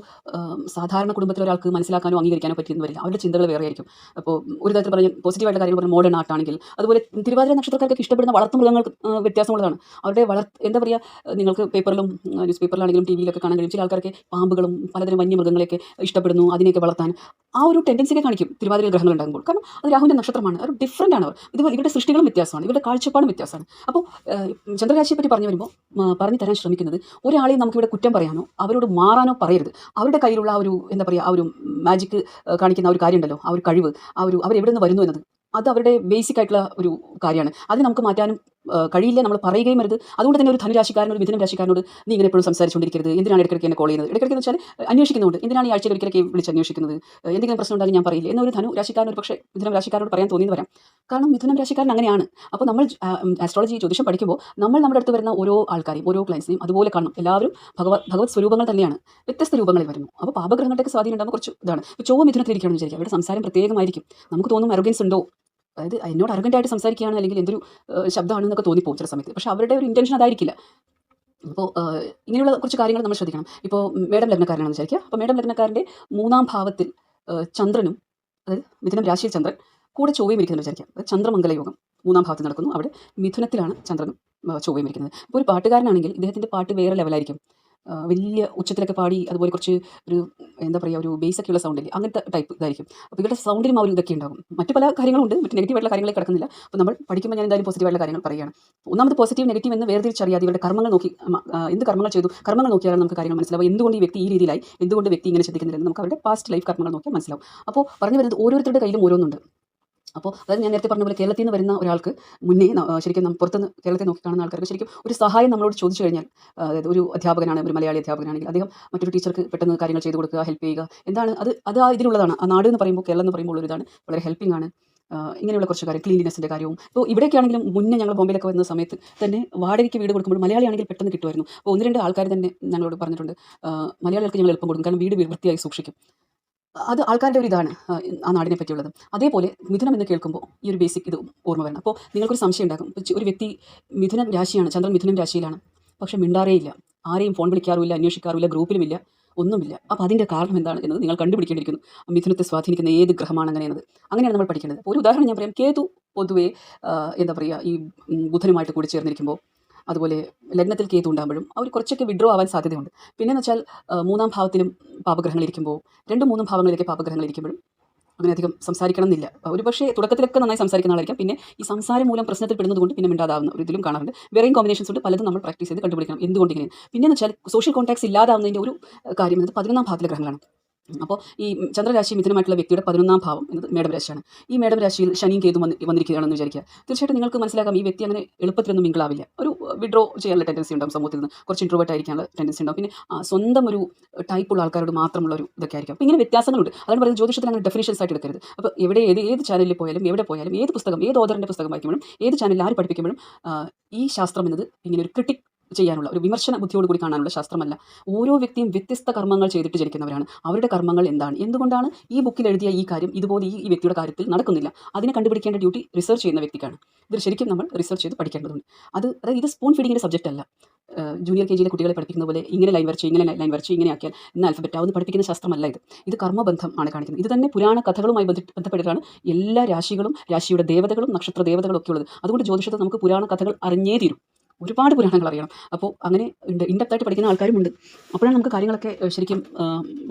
സാധാരണ കുടുംബത്തിലെ ഒരാൾക്ക് മനസ്സിലാക്കാനോ അംഗീകരിക്കാനോ പറ്റിയെന്ന് വരില്ല. അവരുടെ ചിന്തകൾ വേറെ ആയിരിക്കും അപ്പോൾ ഒരു തരത്തിൽ പറഞ്ഞ പോസിറ്റീവായിട്ടുള്ള കാര്യങ്ങൾ പറഞ്ഞാൽ മോഡേൺ ആർട്ടാണെങ്കിൽ അതുപോലെ തിരുവാതിര നക്ഷത്രക്കാർക്ക് ഇഷ്ടപ്പെടുന്ന വളർത്തു മൃഗങ്ങൾക്ക് വ്യത്യാസമുള്ളതാണ്. അവരുടെ വളർ എന്താ പറയുക നിങ്ങൾക്ക് പേപ്പറിലും ന്യൂസ് പേപ്പറിലാണെങ്കിലും ടി വിയിലൊക്കെ കാണാൻ കഴിയും. ചില ആൾക്കാർക്ക് പാമ്പുകളും പലതരം വന്യമൃഗങ്ങളെയൊക്കെ ഇഷ്ടപ്പെടുന്നു. അതിനെയൊക്കെ വളർത്താൻ ആ ഒരു ടെൻഡൻസിയൊക്കെ കാണിക്കും തിരുവാതിര ഗ്രഹങ്ങൾ ഉണ്ടാകുമ്പോൾ. കാരണം അത് രാഹുവിന്റെ നക്ഷത്രമാണ്. ഒരു ഡിഫറന്റ് ആണ് അവർ. ഇതുപോലെ ഇവരുടെ സൃഷ്ടികളും വ്യത്യാസമാണ്. ഇവരുടെ കാഴ്ചപ്പാടും വ്യത്യാസമാണ്. അപ്പോൾ ചന്ദ്രരാശിയെ പറ്റി പറഞ്ഞു വരുമ്പോൾ പറഞ്ഞു തരാൻ ശ്രമിക്കുന്നത് ഒരാളെയും നമുക്കിവിടെ കുറ്റം പറയാനോ അവരോട് മാറാനോ പറയരുത്. അവരുടെ കയ്യിലുള്ള ആ ഒരു എന്താ പറയുക ആ ഒരു മാജിക്ക് കാണിക്കുന്ന ഒരു കാര്യമുണ്ടല്ലോ ആ ഒരു കഴിവ് ആ ഒരു അവരെവിടെ നിന്ന് വരുന്നു എന്നത് അത് അവരുടെ ബേസിക് ആയിട്ടുള്ള ഒരു കാര്യമാണ്. അത് നമുക്ക് മാറ്റാനും കഴിയില്ല നമ്മൾ പറയുകയും അരുത്. അതുകൊണ്ട് തന്നെ ഒരു ധനുരാശിക്കാരനോട് മിഥുനം രാശിക്കാരനോട് നീ ഇങ്ങനെ എപ്പോഴും സംസാരിച്ചുകൊണ്ടിരിക്കരുത്. എന്തിനാണ് ഇടയ്ക്കിടയ്ക്ക് എന്നെ കോൾ ചെയ്യുന്നത്? ഇടയ്ക്കിടയ്ക്ക് എന്ന് വെച്ചാൽ അന്വേഷിക്കുന്നുണ്ട്. എന്തിനാണ് ഈ ആഴ്ച ഒരിക്കലൊക്കെ വിളിച്ച് അന്വേഷിക്കുന്നത്? എന്തെങ്കിലും പ്രശ്നം ഉണ്ടെങ്കിൽ ഞാൻ പറയില്ല. എന്നൊരു ധനു രാശിക്കാരൻ ഒരു പക്ഷേ മിഥുനം രാശിക്കാരോട് പറയാൻ തോന്നിയെന്ന് വരാം. കാരണം മിഥുനം രാശിക്കാരൻ അങ്ങനെയാണ്. അപ്പോൾ നമ്മൾ ആസ്ട്രോളജി ജ്യോതിഷം പഠിക്കുമ്പോൾ നമ്മൾ നമ്മുടെ അടുത്ത് വരുന്ന ഓരോ ആൾക്കാരെയും ഓരോ ക്ലയൻസിനെയും അതുപോലെ കാണണം. എല്ലാവരും ഭഗവത് ഭഗവത് സ്വരൂപങ്ങൾ തന്നെയാണ്. വ്യത്യസ്ത രൂപങ്ങളിൽ വരുന്നു. അപ്പോൾ പാപഗ്രഹങ്ങളുടെയൊക്കെ സ്വാധീനം ഉണ്ടാകുമ്പോൾ കുറച്ച് ഇതാണ്. ചൊവ്വ മിഥുനത്തിലിരിക്കുകയാണെന്ന് വിചാരിക്കുക. അവരുടെ സംസാരം പ്രത്യേകമായിരിക്കും. നമുക്ക് തോന്നും അറോഗൻസ് ഉണ്ടോ? അതായത് എന്നോട് അർഗന്റായിട്ട് സംസാരിക്കുകയാണ് അല്ലെങ്കിൽ എന്തൊരു ശബ്ദമാണെന്നൊക്കെ തോന്നിപ്പോകും ചില സമയത്ത്. പക്ഷേ അവരുടെ ഒരു ഇന്റൻഷൻ അതായിരിക്കില്ല. അപ്പോൾ ഇങ്ങനെയുള്ള കുറച്ച് കാര്യങ്ങൾ നമ്മൾ ശ്രദ്ധിക്കണം. ഇപ്പോൾ മേഡം ലഗ്നക്കാരനാണെന്ന് വിചാരിക്കുക. അപ്പോൾ മേഡം ലഗ്നക്കാരന്റെ മൂന്നാം ഭാവത്തിൽ ചന്ദ്രനും അതായത് മിഥുനം രാശിയിൽ ചന്ദ്രൻ കൂടെ ചൊവ്വയും ഇരിക്കുന്നത് വിചാരിക്കാം അതായത് ചന്ദ്രമംഗല യോഗം മൂന്നാം ഭാവത്തിൽ നടക്കുന്നു. അവിടെ മിഥുനത്തിലാണ് ചന്ദ്രനും ചൊവ്വയും ഇരിക്കുന്നത്. ഇപ്പോൾ ഒരു പാട്ടുകാരനാണെങ്കിൽ ഇദ്ദേഹത്തിന്റെ പാട്ട് വേറെ ലെവലായിരിക്കും വലിയ ഉച്ചത്തിലൊക്കെ പാടി അതുപോലെ കുറച്ച് ഒരു എന്താ പറയുക ഒരു ബേസൊക്കെ ഉള്ള സൗണ്ടിൽ അങ്ങനത്തെ ടൈപ്പ് ഇതായിരിക്കും. അപ്പോൾ ഇവരുടെ സൗണ്ടിനും അവർ ഇതൊക്കെ ഉണ്ടാകും. മറ്റു പല കാര്യങ്ങളുണ്ട് മറ്റ് നെഗറ്റീവായിട്ടുള്ള കാര്യങ്ങളെ കിടക്കുന്നില്ല. അപ്പോൾ നമ്മൾ പഠിക്കുമ്പോൾ ഞാൻ എന്തായാലും പോസിറ്റീവായിട്ടുള്ള കാര്യങ്ങൾ പറയുകയാണ്. ഒന്നാമത് പോസിറ്റീവ് നെഗറ്റീവ് എന്ന് വേർതിരിച്ചറിയാതെ ഇവരുടെ കർമ്മങ്ങൾ നോക്കി എന്ത് കർമ്മങ്ങൾ ചെയ്തു കർമ്മങ്ങൾ നോക്കിയാലും നമുക്ക് കാര്യങ്ങൾ മനസ്സിലാവും എന്തുകൊണ്ട് ഈ വ്യക്തി ഈ രീതിയിലായി? എന്തുകൊണ്ട് വ്യക്തി ഇങ്ങനെ ചിന്തിക്കുന്നില്ലെന്ന് നമുക്ക് അവരുടെ പാസ്റ്റ് ലൈഫ് കർമ്മങ്ങൾ നോക്കിയാൽ മനസ്സിലാവും. അപ്പോൾ പറഞ്ഞു വരുന്നത് ഓരോരുത്തരുടെ കയ്യിലും ഓരോന്നുണ്ട്. അപ്പോൾ അതായത് ഞാൻ നേരത്തെ പറഞ്ഞ പോലെ കേരളത്തിൽ നിന്ന് വരുന്ന ഒരാൾക്ക് മുന്നേ ശരിക്കും പുറത്തുനിന്ന് കേരളത്തെ നോക്കി കാണുന്ന ആൾക്കാർക്ക് ശരിക്കും ഒരു സഹായം നമ്മളോട് ചോദിച്ചു കഴിഞ്ഞാൽ അതായത് ഒരു അധ്യാപകനാണ് ഒരു മലയാളി അധ്യാപകനാണെങ്കിൽ അദ്ദേഹം മറ്റൊരു ടീച്ചർക്ക് പെട്ടെന്ന് കാര്യങ്ങൾ ചെയ്തു കൊടുക്കുക ഹെൽപ്പ് ചെയ്യുക. എന്താണ്? അത് അത് ആ ഇതിലുള്ളതാണ്. ആ നാട് എന്ന് പറയുമ്പോൾ കേരളം എന്ന് പറയുമ്പോൾ ഇതാണ് വളരെ ഹെൽപ്പിംഗ് ആണ്. ഇങ്ങനെയുള്ള കുറച്ച് കാര്യം ക്ലീനിനെസിന്റെ കാര്യവും. ഇപ്പോൾ ഇവിടേക്കാണെങ്കിലും മുന്നേ ഞങ്ങൾ ബോംബെയിലൊക്കെ വരുന്ന സമയത്ത് തന്നെ വാടകയ്ക്ക് വീട് കൊടുക്കുമ്പോൾ മലയാളിയാണെങ്കിൽ പെട്ടെന്ന് കിട്ടുമായിരുന്നു. അപ്പോൾ ഒന്ന് രണ്ട് ആൾക്കാർ തന്നെ ഞങ്ങളോട് പറഞ്ഞിട്ടുണ്ട്. മലയാളികൾക്ക് ഞങ്ങൾ എളുപ്പം കൊടുക്കും. കാരണം വീട് വൃത്തിയായി സൂക്ഷിക്കും. അത് ആൾക്കാരുടെ ഒരു ഇതാണ് ആ, നാടിനെ പറ്റിയുള്ളത്. അതേപോലെ മിഥുനം എന്ന് കേൾക്കുമ്പോൾ ഈ ഒരു ബേസിക് ഇത് ഓർമ്മ വരണം. അപ്പോൾ നിങ്ങൾക്കൊരു സംശയം ഉണ്ടാകും. ഒരു വ്യക്തി മിഥുനം രാശിയാണ് ചന്ദ്രൻ മിഥുനം രാശിയിലാണ്. പക്ഷേ മിണ്ടാറേ ഇല്ല. ആരെയും ഫോൺ വിളിക്കാറുമില്ല അന്വേഷിക്കാറുമില്ല ഗ്രൂപ്പിലുമില്ല ഒന്നുമില്ല. അപ്പോൾ അതിന്റെ കാരണം എന്താണ് എന്നത് നിങ്ങൾ കണ്ടുപിടിക്കേണ്ടിയിരിക്കുന്നു. മിഥുനത്തെ സ്വാധീനിക്കുന്ന ഏത് ഗ്രഹമാണ് അങ്ങനെയെന്നത് അങ്ങനെയാണ് നമ്മൾ പഠിക്കേണ്ടത് ഒരു ഉദാഹരണം ഞാൻ പറയാം. കേതു പൊതുവേ എന്താ പറയുക ഈ ബുധനുമായിട്ട് കൂടി ചേർന്നിരിക്കുമ്പോൾ അതുപോലെ ലഗ്നത്തിൽ കേതു ഉണ്ടാകുമ്പോഴും അവർ കുറച്ചൊക്കെ വിഡ്രോ ആവാൻ സാധ്യതയുണ്ട്. പിന്നെയെന്ന് വെച്ചാൽ മൂന്നാം ഭാവത്തിലും പാപഗ്രഹങ്ങൾ ഇരിക്കുമ്പോൾ രണ്ടും മൂന്നും ഭാവങ്ങളിലൊക്കെ പാപഗ്രഹങ്ങൾ ഇരിക്കുമ്പോഴും അങ്ങനെയധികം സംസാരിക്കണം എന്നില്ല ഒരു പക്ഷേ തുടക്കത്തിലൊക്കെ നന്നായി സംസാരിക്കുന്ന ആളായിരിക്കും. പിന്നെ ഈ സംസാരം മൂലം പ്രശ്നത്തിൽ പെടുന്നതുകൊണ്ട് പിന്നെ മിണ്ടാതാവുന്ന ഒരു ഇതിലും കാണാറുണ്ട്. വേറെയും കോമ്പിനേഷൻസ് ഉണ്ട്. പലതും നമ്മൾ പ്രാക്ടീസ് ചെയ്ത് കണ്ടുപിടിക്കണം. എന്തുകൊണ്ട് ഇങ്ങനെ പിന്നെ എന്ന് വെച്ചാൽ സോഷ്യൽ കോൺടാക്ട്സ് ഇല്ലാതാവുന്നതിന്റെ ഒരു കാര്യം എന്നത് പതിനൊന്നാം ഭാവത്തിലെ ഗ്രഹങ്ങളാണ്. അപ്പോൾ ഈ ചന്ദ്രരാശി മിഥുനമായിട്ടുള്ള വ്യക്തിയുടെ പതിനൊന്നാം ഭാവം എന്നത് മേഡം രാശിയാണ്. ഈ മേഡം രാശിയിൽ ശനിയും കേതു വന്ന് വന്നിരിക്കുകയാണെന്ന് വിചാരിക്കുക. തീർച്ചയായിട്ടും നിങ്ങൾക്ക് മനസ്സിലാക്കാം ഈ വ്യക്തി അങ്ങനെ എളുപ്പത്തിലൊന്നും മിങ്കിളാവില്ല. ഒരു വിഡ്രോ ചെയ്യാനുള്ള ടെൻഡൻസി ഉണ്ടാവും സമൂഹത്തിൽ നിന്ന്. കുറച്ച് ഇൻട്രോവേർട്ട് ആയിരിക്കാനുള്ള ടെൻഡൻസി ഉണ്ടാവും. പിന്നെ സ്വന്തം ഒരു ടൈപ്പുള്ള ആൾക്കാരോട് മാത്രമുള്ള ഒരു ഇതൊക്കെ ആയിരിക്കും. അപ്പോൾ ഇങ്ങനെ വ്യത്യാസങ്ങളുണ്ട്. അതാണ് പറയുന്നത് ജ്യോതിഷത്തിൽ അങ്ങനെ ഡെഫിനേഷൻസ് ആയിട്ട് എടുക്കരുത്. അപ്പോൾ എവിടെ ഏത് ഏത് ചാനലിൽ പോയാലും എവിടെ പോയാലും ഏത് പുസ്തകം ഏത് ഓദറിന്റെ പുസ്തകം വായിക്കുമ്പോഴും ഏത് ചാനലിൽ ആര് പഠിപ്പിക്കുമ്പോഴും ഈ ശാസ്ത്രം എന്നത് ഇങ്ങനെ ഒരു ക്രിട്ടിക് ചെയ്യാനുള്ള ഒരു വിമർശന ബുദ്ധിയോട് കൂടി കാണാനുള്ള ശാസ്ത്രമല്ല. ഓരോ വ്യക്തിയും വ്യത്യസ്ത കർമ്മങ്ങൾ ചെയ്തിട്ട് ജനിക്കുന്നവരാണ്. അവരുടെ കർമ്മങ്ങൾ എന്താണ്? എന്തുകൊണ്ടാണ് ഈ ബുക്കിൽ എഴുതിയ ഈ കാര്യം ഇതുപോലെ ഈ വ്യക്തിയുടെ കാര്യത്തിൽ നടക്കുന്നില്ല? അതിനെ കണ്ടുപിടിക്കേണ്ട ഡ്യൂട്ടി റിസർച്ച് ചെയ്യുന്ന വ്യക്തിക്കാണ്. ഇത് ശരിക്കും നമ്മൾ റിസർച്ച് ചെയ്ത് പഠിക്കേണ്ടതുണ്ട്. അത് അതായത് ഇത് സ്പൂൺ ഫീഡിങ്ങിന്റെ സബ്ജക്റ്റ് അല്ല. ജൂനിയർ കെ ജിയിലെ കുട്ടികളെ പഠിപ്പിക്കുന്ന പോലെ ഇങ്ങനെ ലൈൻ വരച്ച് ഇങ്ങനെ ലൈൻ വരച്ച് ഇങ്ങനെ ആക്കിയാൽ ഇന്ന് അൽഫബറ്റ് ആവുന്ന പഠിപ്പിക്കുന്ന ശാസ്ത്രമല്ല ഇത്. ഇത് കർമ്മബന്ധം ആണ് കാണിക്കുന്നത്. ഇത് തന്നെ പുരാണ കഥകളുമായി ബന്ധ- ബന്ധപ്പെട്ടിട്ടാണ് എല്ലാ രാശികളും രാശിയുടെ ദേവതകളും നക്ഷത്ര ദേവതകളും ഒക്കെ ഉള്ളത്. അതുകൊണ്ട് ജ്യോതിഷത്തെ നമുക്ക് പുരാണ കഥകൾ അറിഞ്ഞേ തീരും. ഒരുപാട് പുരാണങ്ങൾ അറിയണം. അപ്പോൾ അങ്ങനെ ഉണ്ട് ഇൻഡെപ്തായിട്ട് പഠിക്കുന്ന ആൾക്കാരുമുണ്ട് അപ്പോഴാണ് നമുക്ക് കാര്യങ്ങളൊക്കെ ശരിക്കും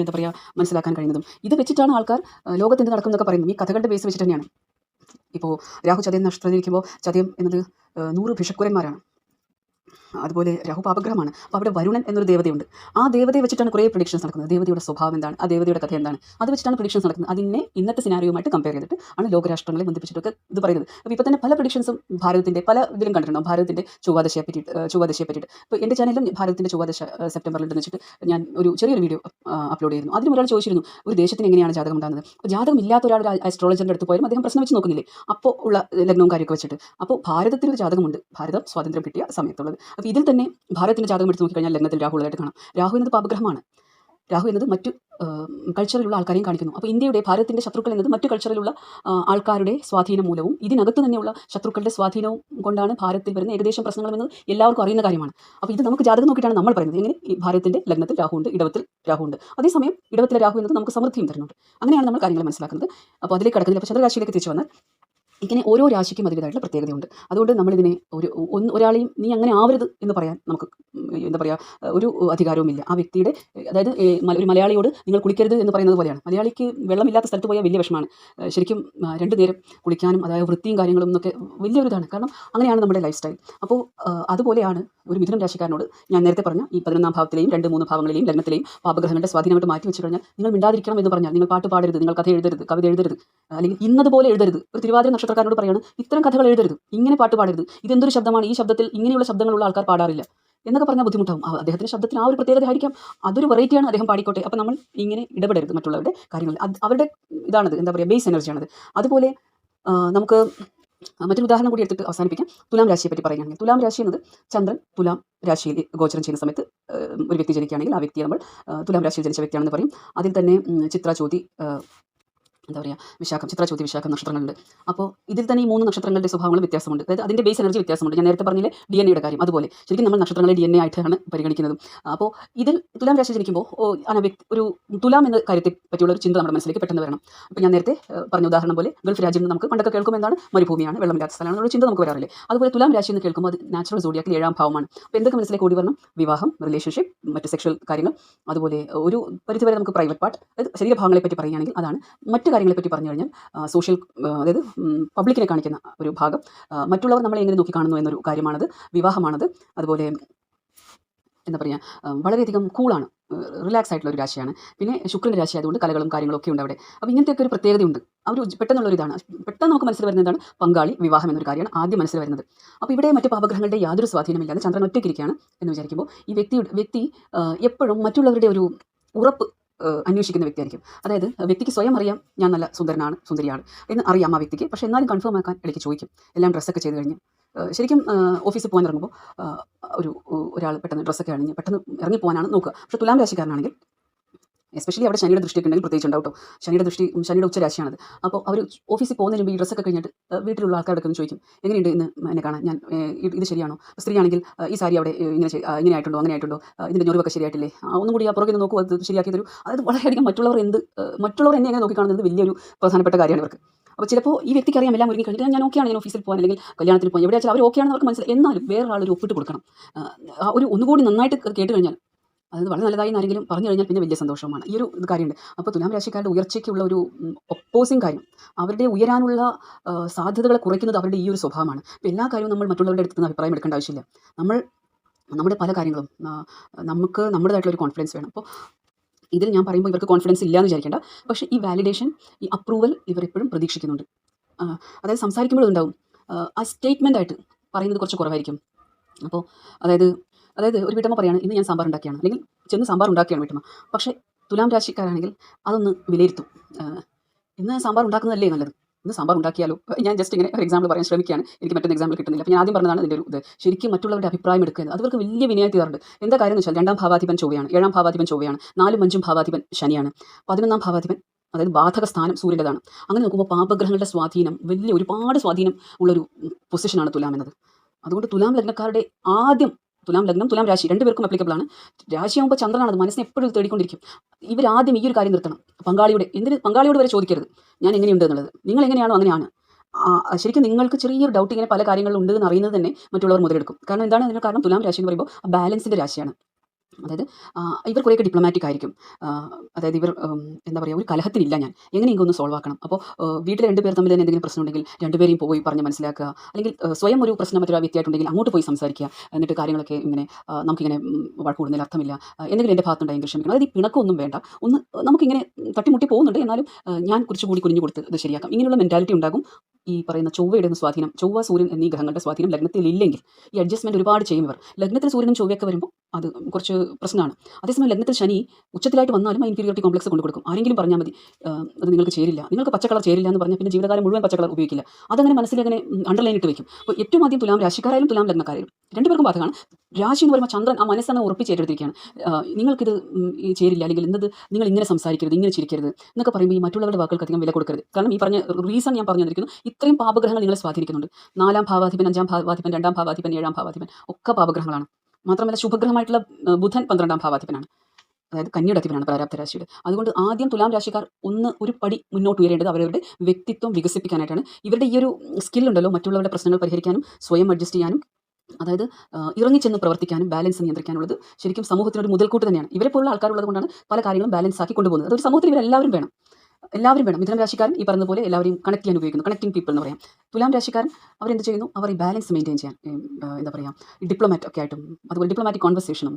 എന്താ പറയുക മനസ്സിലാക്കാൻ കഴിയുന്നതും. ഇത് വെച്ചിട്ടാണ് ആൾക്കാർ ആഹ്, ലോകത്ത് എന്ത് നടക്കും പറയുന്നത്. ഈ കഥകളുടെ ബേസ് വെച്ചിട്ട് തന്നെയാണ്. ഇപ്പോൾ രാഹു ചതയം നക്ഷത്രത്തിലിരിക്കുമ്പോൾ ചതയം എന്നത് നൂറ് ഭിഷക്കുരന്മാരാണ്. അതുപോലെ രാഹു പാപഗ്രഹമാണ്. അപ്പോൾ അവിടെ വരുണൻ എന്നൊരു ദേവതയുണ്ട്. ആ ദേവതയെ വെച്ചിട്ടാണ് കുറേ പ്രഡിക്ഷൻസ് നടക്കുന്നത്. ദേവതയുടെ സ്വഭാവം എന്താണ്? ആ ദേവതയുടെ കഥ എന്താണ്? അത് വെച്ചിട്ടാണ് പ്രഡിക്ഷൻസ് നടക്കുന്നത്. അതിനെ ഇന്നത്തെ സിനാരിയുമായിട്ട് കമ്പയർ ചെയ്തിട്ട് ആണ് ലോകരാഷ്ട്രങ്ങളെ ബന്ധിപ്പിച്ചിട്ടൊക്കെ ഇത് പറയുന്നത്. അപ്പോൾ ഇപ്പോൾ തന്നെ പല പ്രഡിക്ഷൻസും ഭാരതത്തിന്റെ പല ഇതിലും കണ്ടിട്ടുണ്ടാവും. ഭാരതത്തിന്റെ ചൊവ്വാദശയെ പറ്റിയിട്ട് ചൊവ്വാദശയെ പറ്റിയിട്ട്. ഇപ്പോൾ എന്റെ ചാനലിലും ഭാരതത്തിന്റെ ചൊവ്വാദശ സെപ്റ്റംബറിൽ ഉണ്ടെന്ന് വെച്ചിട്ട് ഞാൻ ഒരു ചെറിയൊരു വീഡിയോ അപ്ലോഡ് ചെയ്യുന്നു അതിനും ഒരാൾ ചോദിച്ചിരുന്നു ഒരു ദേശത്തിന് എങ്ങനെയാണ് ജാതകം ഉണ്ടാകുന്നത്? അപ്പോൾ ജാതകം ഇല്ലാത്ത ഒരാൾ ആസ്ട്രോളജറിന്റെ അടുത്ത് പോയാലും അദ്ദേഹം പ്രശ്നം വെച്ച് നോക്കുന്നില്ലേ? അപ്പോൾ ഉള്ള ലഗ്നവും കാര്യമൊക്കെ വെച്ചിട്ട്. അപ്പോൾ ഭാരതത്തിൽ ഒരു ജാതകമുണ്ട്. ഭാരതം സ്വാതന്ത്ര്യം കിട്ടിയ സമയത്തുള്ളത്. അപ്പോൾ ഇതിൽ തന്നെ ഭാരതത്തിന്റെ ജാതകം എടുത്ത് നോക്കിക്കഴിഞ്ഞാൽ ലഗ്നത്തിൽ രാഹു ഉള്ളതായിട്ട് കാണാം. രാഹു എന്നത് പാപഗ്രഹമാണ്. രാഹു എന്നത് മറ്റു കൾച്ചറിലുള്ള ആൾക്കാരെയും കാണിക്കുന്നു. അപ്പോൾ ഇന്ത്യയുടെ ഭാരതത്തിന്റെ ശത്രുക്കൾ എന്നത് മറ്റു കൾച്ചറിലുള്ള ആൾക്കാരുടെ സ്വാധീനം മൂലവും ഇതിനകത്ത് തന്നെയുള്ള ശത്രുക്കളുടെ സ്വാധീനവും കൊണ്ടാണ് ഭാരതത്തിൽ വരുന്ന ഏകദേശം പ്രശ്നങ്ങളെന്നത് എല്ലാവർക്കും അറിയുന്ന കാര്യമാണ്. അപ്പോൾ ഇത് നമുക്ക് ജാതകം നോക്കിയിട്ടാണ് നമ്മൾ പറയുന്നത്. എങ്ങനെ? ഈ ഭാരതത്തിന്റെ ലഗ്നത്തിൽ രാഹുണ്ട് ഇടവത്തിൽ രാഹുണ്ട് അതേസമയം ഇടവത്തിലെ രാഹു എന്നത് നമുക്ക് സമൃദ്ധിയും തരുന്നുണ്ട്. അങ്ങനെയാണ് നമ്മൾ കാര്യങ്ങൾ മനസ്സിലാക്കുന്നത്. അപ്പോൾ അതിലേക്ക് കടക്കുന്നില്ല. അപ്പോൾ ചന്ദ്രരാശിയിലേക്ക് തിരിച്ചു വന്നാൽ ഇങ്ങനെ ഓരോ രാശിക്കും അതിന്റെതായിട്ടുള്ള പ്രത്യേകതയുണ്ട്. അതുകൊണ്ട് നമ്മളിതിനെ ഒരു ഒന്ന് ഒരാളെയും നീ അങ്ങനെ ആവരുത് എന്ന് പറയാൻ നമുക്ക് എന്താ പറയുക ഒരു അധികാരവുമില്ല. ആ വ്യക്തിയുടെ അതായത് ഒരു മലയാളിയോട് നിങ്ങൾ കുളിക്കരുത് എന്ന് പറയുന്നത് പോലെയാണ്. മലയാളിക്ക് വെള്ളമില്ലാത്ത സ്ഥലത്ത് പോയാൽ വലിയ വിഷമാണ് ശരിക്കും രണ്ടു നേരം കുളിക്കാനും അതായത് വൃത്തിയും കാര്യങ്ങളും എന്നൊക്കെ വലിയൊരു ഇതാണ് കാരണം അങ്ങനെയാണ് നമ്മുടെ ലൈഫ് സ്റ്റൈൽ. അപ്പോൾ അതുപോലെയാണ് ഒരു മിഥുനം രാശിക്കാരനോട് ഞാൻ നേരത്തെ പറഞ്ഞ ഈ പതിനൊന്നാം ഭാവത്തിലെയും രണ്ട് മൂന്ന് ഭാവങ്ങളിലെയും ലഗ്നത്തിലെയും പാപഗ്രഹങ്ങളുടെ സ്വാധീനമായിട്ട് മാറ്റി വെച്ച് കഴിഞ്ഞാൽ നിങ്ങൾ മിണ്ടാതിരിക്കണം എന്ന് പറഞ്ഞാൽ നിങ്ങൾ പാട്ട് പാടരുത് നിങ്ങൾ കഥ എഴുതരുത് കവിത എഴുതരുത് അല്ലെങ്കിൽ ഇന്നതുപോലെ എഴുതരുത്. ഒരു തിരുവാതിര നക്ഷത്രക്കാരനോട് പറയുകയാണ് ഇത്തരം കഥകൾ എഴുതരുത് ഇങ്ങനെ പാട്ട് പാടരുത്. ഇതെന്തൊരു ശബ്ദമാണ്? ഈ ശബ്ദത്തിൽ ഇങ്ങനെയുള്ള ശബ്ദങ്ങളുള്ള ആൾക്കാർ പാടാറില്ല. എന്നൊക്കെ പറഞ്ഞാൽ ബുദ്ധിമുട്ടാവും. അദ്ദേഹത്തിന് ശബ്ദത്തിന് ആ ഒരു പ്രത്യേകത ആയിരിക്കാം. അതൊരു വെറൈറ്റിയാണ് അദ്ദേഹം പാടിക്കോട്ടെ. അപ്പോൾ നമ്മൾ ഇങ്ങനെ ഇടപെടരുത് മറ്റുള്ളവരുടെ കാര്യങ്ങളിൽ അവരുടെ ഇതാണത് എന്താ പറയുക ബേസ് എനർജിയാണത് അതുപോലെ നമുക്ക് മറ്റൊരു ഉദാഹരണം കൂടി എടുത്തിട്ട് അവസാനിപ്പിക്കാം. തുലാം രാശിയെ പറ്റി പറയുകയാണെങ്കിൽ തുലാം രാശി എന്നത് ചന്ദ്രൻ തുലാം രാശിയിൽ ഗോചരം ചെയ്യുന്ന സമയത്ത് ഒരു വ്യക്തി ജനിക്കുകയാണെങ്കിൽ ആ വ്യക്തിയെ നമ്മൾ തുലാം രാശിയിൽ ജനിച്ച വ്യക്തിയാണെന്ന് പറയും. അതിൽ തന്നെ ചിത്ര എന്താ പറയുക വിശാഖം ചിത്ര ചോതി വിശാഖം നക്ഷത്രങ്ങളുണ്ട്. അപ്പോൾ ഇതിൽ തന്നെ ഈ മൂന്ന് നക്ഷത്രങ്ങളുടെ സ്വഭാവങ്ങൾ വ്യത്യാസമുണ്ട്. അതായത് അതിന്റെ ബേസ് എനർജി വ്യത്യാസമുണ്ട്. ഞാൻ നേരത്തെ പറഞ്ഞില്ലേ ഡി എൻ എയുടെ കാര്യം. അതുപോലെ ശരിക്കും നമ്മൾ നക്ഷത്രങ്ങളെ ഡി എൻ എ ആയിട്ടാണ് പരിഗണിക്കുന്നത്. അപ്പോൾ ഇതിൽ തുലാം രാശി ജനിക്കുമ്പോൾ ഒരു തുലാം എന്ന കാര്യത്തെ പറ്റിയുള്ള ഒരു ചിന്ത നമ്മുടെ മനസ്സിലേക്ക് പെട്ടെന്ന് വരണം. അപ്പോൾ ഞാൻ നേരത്തെ പറഞ്ഞ ഉദാഹരണം പോലെ ഗൾഫ് രാജ്യം നമുക്ക് പണ്ടൊക്കെ കേൾക്കുമ്പോൾ എന്താണ്? മരുഭൂമിയാണ് വെള്ളമില്ലാത്ത സ്ഥലമാണ് ഒരു ചിന്ത നമുക്ക് വരാറില്ലേ. അതുപോലെ തുലാം രാശി എന്ന് കേൾക്കുമ്പോൾ അത് നാച്ചുറൽ സോഡിയാക്കിൽ ഏഴാം ഭാവമാണ്. അപ്പോൾ എന്തൊക്കെ മനസ്സിലേക്ക് ഓടി വരണം? വിവാഹം റിലേഷൻഷിപ്പ് മറ്റ് സെക്ഷൽ കാര്യങ്ങൾ. അതുപോലെ ഒരു പരിധിവരെ നമുക്ക് പ്രൈവറ്റ് പാർട്ട് അതായത് ശരീരഭാഗങ്ങളെ പറ്റി പറയുകയാണെങ്കിൽ അതാണ് മറ്റു കാര്യങ്ങളെ പറ്റി പറഞ്ഞു കഴിഞ്ഞാൽ സോഷ്യൽ അതായത് പബ്ലിക്കിനെ കാണിക്കുന്ന ഒരു ഭാഗം. മറ്റുള്ളവർ നമ്മളെ എങ്ങനെ നോക്കിക്കാണുന്നു എന്നൊരു കാര്യമാണത് വിവാഹമാണത്. അതുപോലെ എന്താ പറയുക വളരെയധികം കൂളാണ് റിലാക്സ് ആയിട്ടുള്ള ഒരു രാശിയാണ്. പിന്നെ ശുക്രന്റെ രാശി ആയതുകൊണ്ട് കലകളും കാര്യങ്ങളും ഒക്കെ ഉണ്ട് അവിടെ. അപ്പോൾ ഇങ്ങനത്തെയൊക്കെ ഒരു പ്രത്യേകതയുണ്ട്. അവർ പെട്ടെന്നുള്ള ഒരു ഇതാണ്. പെട്ടെന്ന് നമുക്ക് മനസ്സിൽ വരുന്നതാണ് പങ്കാളി വിവാഹം എന്നൊരു കാര്യമാണ് ആദ്യം മനസ്സിൽ വരുന്നത്. അപ്പോൾ ഇവിടെ മറ്റു പാപഗ്രഹങ്ങളുടെ യാതൊരു സ്വാധീനമില്ലാതെ ചന്ദ്രൻ ഒറ്റയ്ക്കിരിക്കുകയാണ് എന്ന് വിചാരിക്കുമ്പോൾ ഈ വ്യക്തി വ്യക്തി എപ്പോഴും മറ്റുള്ളവരുടെ ഒരു ഉറപ്പ് അന്വേഷിക്കുന്ന വ്യക്തിയായിരിക്കും. അതായത് വ്യക്തിക്ക് സ്വയം അറിയാം ഞാൻ നല്ല സുന്ദരനാണ് സുന്ദരിയാണ് എന്ന് അറിയാം ആ വ്യക്തിക്ക്. പക്ഷേ എന്നാലും കൺഫേം ആക്കാൻ ഇടയ്ക്ക് ചോദിക്കും. എല്ലാം ഡ്രസ്സൊക്കെ ചെയ്ത് കഴിഞ്ഞ്. ശരിക്കും ഓഫീസിൽ പോകാൻ ഇറങ്ങുമ്പോൾ ഒരു ഒരാൾ പെട്ടെന്ന് ഡ്രസ്സൊക്കെ അണിഞ്ഞ് പെട്ടെന്ന് ഇറങ്ങി പോകാനാണ് നോക്കുക. പക്ഷേ തുലാം രാശിക്കാരനാണെങ്കിൽ എസ്പെഷ്യലി അവിടെ ശനിയുടെ ദൃഷ്ടിയൊക്കെ ഉണ്ടെങ്കിൽ പ്രത്യേകിച്ച് ഉണ്ടാവും കേട്ടോ ശനിയുടെ ദൃഷ്ടി ശനിയുടെ ഉച്ചരാശിയാണത്. അപ്പോൾ അവർ ഓഫീസിൽ പോകുന്നതിന് മുമ്പ് ഈ ഡ്രസ്സൊക്കെ കഴിഞ്ഞിട്ട് വീട്ടിലുള്ള ആൾക്കാരൊക്കെ ഒന്ന് ചോദിക്കും എങ്ങനെയുണ്ട് ഇന്ന് എന്നെ കാണാൻ? ഞാൻ ഇത് ശരിയാണോ? സ്ത്രീയാണെങ്കിൽ ഈ സാരി അവിടെ ഇങ്ങനെ ഇങ്ങനെ ആയിട്ടുണ്ടോ? അങ്ങനെ ആയിട്ടുണ്ടോ? ഇതിന്റെ ഞൊറിവൊക്കെ ശരിയായിട്ടില്ലേ? ഒന്നും കൂടി ആ പുറകെ നോക്കുക നോക്കൂ അത് ശരിയാക്കി തരൂ. അതായത് വളരെയധികം മറ്റുള്ളവർ എന്ത് മറ്റുള്ളവർ എന്നെ എങ്ങനെ നോക്കിക്കാണുന്നത് വലിയൊരു പ്രധാനപ്പെട്ട കാര്യമാണ് ഇവർക്ക്. അപ്പോൾ ചിലപ്പോൾ ഈ വ്യക്തിക്ക് അറിയാം എല്ലാം ഒരുങ്ങി കഴിഞ്ഞാൽ ഞാൻ ഓക്കെയാണ് ഞാൻ ഓഫീസിൽ പോകാൻ അല്ലെങ്കിൽ കല്യാണത്തിന് പോകാൻ. എവിടെയാച്ചാൽ അവർ ഓക്കെയാണെന്ന് അവർക്ക് മനസ്സിലായി. എന്നാലും വേറെ ആൾ ഒരു ഒപ്പിട്ട് കൊടുക്കണം. ഒരു ഒന്നുകൂടി നന്നായിട്ട് കേട്ട് കഴിഞ്ഞാൽ അത് വളരെ നല്ലതായി ആരെങ്കിലും പറഞ്ഞു കഴിഞ്ഞാൽ പിന്നെ വലിയ സന്തോഷമാണ് ഈ ഒരു കാര്യമുണ്ട്. അപ്പോൾ തുലാം രാശിക്കാരുടെ ഉയർച്ചയ്ക്കുള്ള ഒരു ഒപ്പോസിങ് കാര്യം അവരുടെ ഉയരാനുള്ള സാധ്യതകളെ കുറയ്ക്കുന്നത് അവരുടെ ഈ ഒരു സ്വഭാവമാണ്. അപ്പോൾ എല്ലാ കാര്യവും നമ്മൾ മറ്റുള്ളവരുടെ അടുത്ത് നിന്ന് അഭിപ്രായം എടുക്കേണ്ട ആവശ്യമില്ല. നമ്മൾ നമ്മുടെ പല കാര്യങ്ങളും നമുക്ക് നമ്മുടേതായിട്ടുള്ള ഒരു കോൺഫിഡൻസ് വേണം. അപ്പോൾ ഇതിൽ ഞാൻ പറയുമ്പോൾ ഇവർക്ക് കോൺഫിഡൻസ് ഇല്ല എന്ന് വിചാരിക്കേണ്ട. പക്ഷേ ഈ വാലിഡേഷൻ ഈ അപ്രൂവൽ ഇവർ എപ്പോഴും പ്രതീക്ഷിക്കുന്നുണ്ട്. അതായത് സംസാരിക്കുമ്പോഴും ഉണ്ടാവും ആ സ്റ്റേറ്റ്മെന്റ് ആയിട്ട് പറയുന്നത് കുറച്ച് കുറവായിരിക്കും. അപ്പോൾ അതായത് അതായത് ഒരു വീട്ടമ്മ പറയാണ് ഇന്ന് ഞാൻ സാമ്പാർ ഉണ്ടാക്കിയാണ്. അല്ലെങ്കിൽ ചെന്ന് സാമ്പാർ ഉണ്ടാക്കിയാണ് വീട്ടമ്മ. പക്ഷേ തുലാം രാശിക്കാരാണെങ്കിൽ അതൊന്ന് വിലയിരുത്തും. ഇന്ന് സാമ്പാർ ഉണ്ടാക്കുന്നതല്ലേ നല്ലത്? ഇന്ന് സാമ്പാർ ഉണ്ടാക്കിയാലോ? ഞാൻ ജസ്റ്റ് ഇങ്ങനെ ഒരു എക്സാമ്പിൾ പറയാൻ ശ്രമിക്കുകയാണ്. എനിക്ക് മറ്റൊരു എക്സാമ്പിൾ കിട്ടുന്നില്ല. അപ്പോൾ ഞാൻ ആദ്യം പറഞ്ഞതാണ് ഇതിന്റെ ഒരു ഇത്. ശരിക്കും മറ്റുള്ളവരുടെ അഭിപ്രായം എടുക്കുന്നത് അവർക്ക് വലിയ വിനയം തീരാറുണ്ട് എന്താ കാര്യം എന്ന് വെച്ചാൽ രണ്ടാം ഭാവാധിപൻ ചൊവ്വയാണ് ഏഴാം ഭാവാധിപൻ ചൊവ്വയാണ് നാലും അഞ്ചും ഭാവാധിപൻ ശനിയാണ്. പതിനൊന്നാം ഭാവാധിപൻ അതായത് ബാധക സ്ഥാനം സൂര്യന്റെതാണ്. അങ്ങനെ നോക്കുമ്പോൾ പാപഗ്രഹങ്ങളുടെ സ്വാധീനം വലിയ ഒരുപാട് സ്വാധീനം ഉള്ളൊരു പൊസിഷനാണ് തുലാം എന്നത്. അതുകൊണ്ട് തുലാം ലഗ്നക്കാരുടെ ആദ്യം തുലാം ലഗ്നം തുലാം രാശി രണ്ടുപേർക്കും അപ്ലിക്കബിൾ ആണ്. രാശിയാകുമ്പോൾ ചന്ദ്രനാണ് മനസ്സിനെ എപ്പോഴും തേടിക്കൊണ്ടിരിക്കും. ഇവർ ആദ്യം ഈ ഒരു കാര്യം നിർത്തണം. പങ്കാളിയുടെ എന്തിന് പങ്കാളിയോട് വരെ ചോദിക്കരുത്. ഞാൻ എങ്ങനെയുണ്ട് എന്നുള്ളത്. നിങ്ങൾ എങ്ങനെയാണോ അങ്ങനെയാണ്. ശരിക്കും നിങ്ങൾക്ക് ചെറിയൊരു ഡൗട്ട് ഇങ്ങനെ പല കാര്യങ്ങളിലും ഉണ്ട് എന്ന് അറിയുന്നത് തന്നെ മറ്റുള്ളവർ മുതലെടുക്കും. കാരണം എന്താണ് അതിന് കാരണം? തുലാം രാശി എന്ന് പറയുമ്പോൾ ബാലൻസിന്റെ രാശിയാണ്. അതായത് ഇവർ കുറേയൊക്കെ ഡിപ്ലോമാറ്റിക് ആയിരിക്കും. അതായത് ഇവർ എന്താ പറയുക ഒരു കലഹത്തിനില്ല ഞാൻ. എങ്ങനെയെങ്കിലും ഒന്ന് സോൾവ് ആക്കണം. അപ്പോൾ വീട്ടിൽ രണ്ട് പേർ തമ്മിൽ തന്നെ എന്തെങ്കിലും പ്രശ്നം ഉണ്ടെങ്കിൽ രണ്ടുപേരെയും പോയി പറഞ്ഞ് മനസ്സിലാക്കുക. അല്ലെങ്കിൽ സ്വയം ഒരു പ്രശ്നം മറ്റൊരു വ്യക്തിയായിട്ടുണ്ടെങ്കിൽ അങ്ങോട്ട് പോയി സംസാരിക്കുക. എന്നിട്ട് കാര്യങ്ങളൊക്കെ ഇങ്ങനെ നമുക്കിങ്ങനെ വഴക്കൂടുന്നതിൽ അർത്ഥമില്ല. എന്തെങ്കിലും എന്റെ ഭാഗത്തുണ്ടെങ്കിൽ ക്ഷമിക്കണം. അതായത് ഈ പിണക്കൊന്നും വേണ്ട. ഒന്ന് നമുക്കിങ്ങനെ തട്ടിമുട്ടി പോകുന്നുണ്ട്. എന്നാലും ഞാൻ കുറച്ചുകൂടി കുനിഞ്ഞു കൊടുത്ത് ഇത് ശരിയാക്കാം. ഇങ്ങനെയുള്ള മെന്റാലിറ്റി ഉണ്ടാകും. ഈ പറയുന്ന ചൊവ്വയുടെ സ്വാധീനം ചൊവ്വ സൂര്യൻ എന്നീ ഗ്രഹങ്ങളുടെ സ്വാധീനം ലഗ്നത്തിൽ ഇല്ലെങ്കിൽ ഈ അഡ്ജസ്റ്റ്മെന്റ് ഒരുപാട് ചെയ്യും ഇവർ. ലഗ്നത്തിൽ സൂര്യനും ചൊവ്വയൊക്കെ വരുമ്പോൾ അത് കുറച്ച് പ്രശ്നമാണ്. അതേസമയം ലഗ്നത്തിൽ ശനി ഉച്ചത്തിലായിട്ട് വന്നാലും ആ ഇൻഫീരിയോറിറ്റി കോംപ്ലക്സ് കൊണ്ട് കൊടുക്കും. ആരെങ്കിലും പറഞ്ഞാൽ മതി അത് നിങ്ങൾക്ക് ചേരില്ല. നിങ്ങൾക്ക് പച്ചക്കളർ കളർ ചേരില്ല എന്ന് പറഞ്ഞാൽ പിന്നെ ജീവിതകാലം മുഴുവൻ പച്ചക്കളർ കളർ ഉപയോഗിക്കില്ല. അതങ്ങനെ മനസ്സിൽ അങ്ങനെ അണ്ടർലൈൻ ഇട്ട് വെക്കും. അപ്പോൾ ഏറ്റവും ആദ്യം തുലാം രാശിക്കാരായാലും തുലാം ലഗ്നക്കാരും രണ്ടുപേർക്കും ബാധകമാണ്. രാശി എന്ന് പറയുമ്പോൾ ചന്ദ്രൻ ആ മനസ്സങ്ങ് ഉറപ്പിച്ചേറ്റെടുത്തിരിക്കുകയാണ്. നിങ്ങൾക്കിത് ചേരില്ല. അല്ലെങ്കിൽ എന്നത് നിങ്ങൾ ഇങ്ങനെ സംസാരിക്കരുത് ഇങ്ങനെ ചിരിക്കരുത് എന്നൊക്കെ പറയുമ്പോൾ ഈ മറ്റുള്ളവരുടെ വാക്കുകൾക്ക് അധികം വില കൊടുക്കരുത്. കാരണം ഈ പറഞ്ഞ റീസൺ ഞാൻ പറഞ്ഞു തന്നിരിക്കുന്നു ഇത്രയും പാപഗ്രഹങ്ങൾ നിങ്ങളെ സ്വാധീനിക്കുന്നുണ്ട്. നാലാം ഭാവാധിപൻ അഞ്ചാം ഭാവാധിപൻ രണ്ടാം ഭാവാധിപൻ ഏഴാം ഭാവാധിപൻ ഒക്കെ പാപഗ്രഹങ്ങളാണ്. മാത്രമല്ല ശുഭഗ്രഹമായിട്ടുള്ള ബുധൻ പന്ത്രണ്ടാം ഭാവാധിപനാണ്. അതായത് കന്നിയുടെ അധിപനാണ് പ്രാരാബ്ധ രാശിയുടെ. അതുകൊണ്ട് ആദ്യം തുലാം രാശിക്കാർ ഒന്ന് ഒരു പടി മുന്നോട്ട് ഉയരേണ്ടത് അവരവരുടെ വ്യക്തിത്വം വികസിപ്പിക്കാനായിട്ടാണ്. ഇവരുടെ ഈ ഒരു സ്കില്ലുണ്ടല്ലോ മറ്റുള്ളവരുടെ പ്രശ്നങ്ങൾ പരിഹരിക്കാനും സ്വയം അഡ്ജസ്റ്റ് ചെയ്യാനും അതായത് ഇറങ്ങി ഇറങ്ങിച്ചെന്ന് പ്രവർത്തിക്കാനും ബാലൻസ് നിയന്ത്രിക്കാനുള്ളത് ശരിക്കും സമൂഹത്തിനൊരു മുതൽക്കൂട്ട് തന്നെയാണ്. ഇവരെ പോലുള്ള ആൾക്കാരുള്ളത് കൊണ്ടാണ് പല കാര്യങ്ങളും ബാലൻസ് ആക്കി കൊണ്ടുപോകുന്നത്. അതൊരു സമൂഹത്തിൽ ഇവരെല്ലാവരും വേണം. എല്ലാവരും വേണം. മിഥുനം രാശിക്കാരൻ ഈ പറഞ്ഞ പോലെ എല്ലാവരും കണക്ട് ചെയ്യാൻ ഉപയോഗിക്കുന്നു. കണക്റ്റിംഗ് പീപ്പിൾ എന്ന് പറയാം. തുലാം രാശിക്കാരൻ അവർ അവരെന്ത് ചെയ്യുന്നു? അവർ ഈ ബാലൻസ് മെയിന്റെയിൻ ചെയ്യാൻ എന്താ പറയുക ഡിപ്ലോമാറ്റ് ഒക്കെ ആയിട്ടും അതുപോലെ ഡിപ്ലോമാറ്റിക് കോൺവെർസേഷനും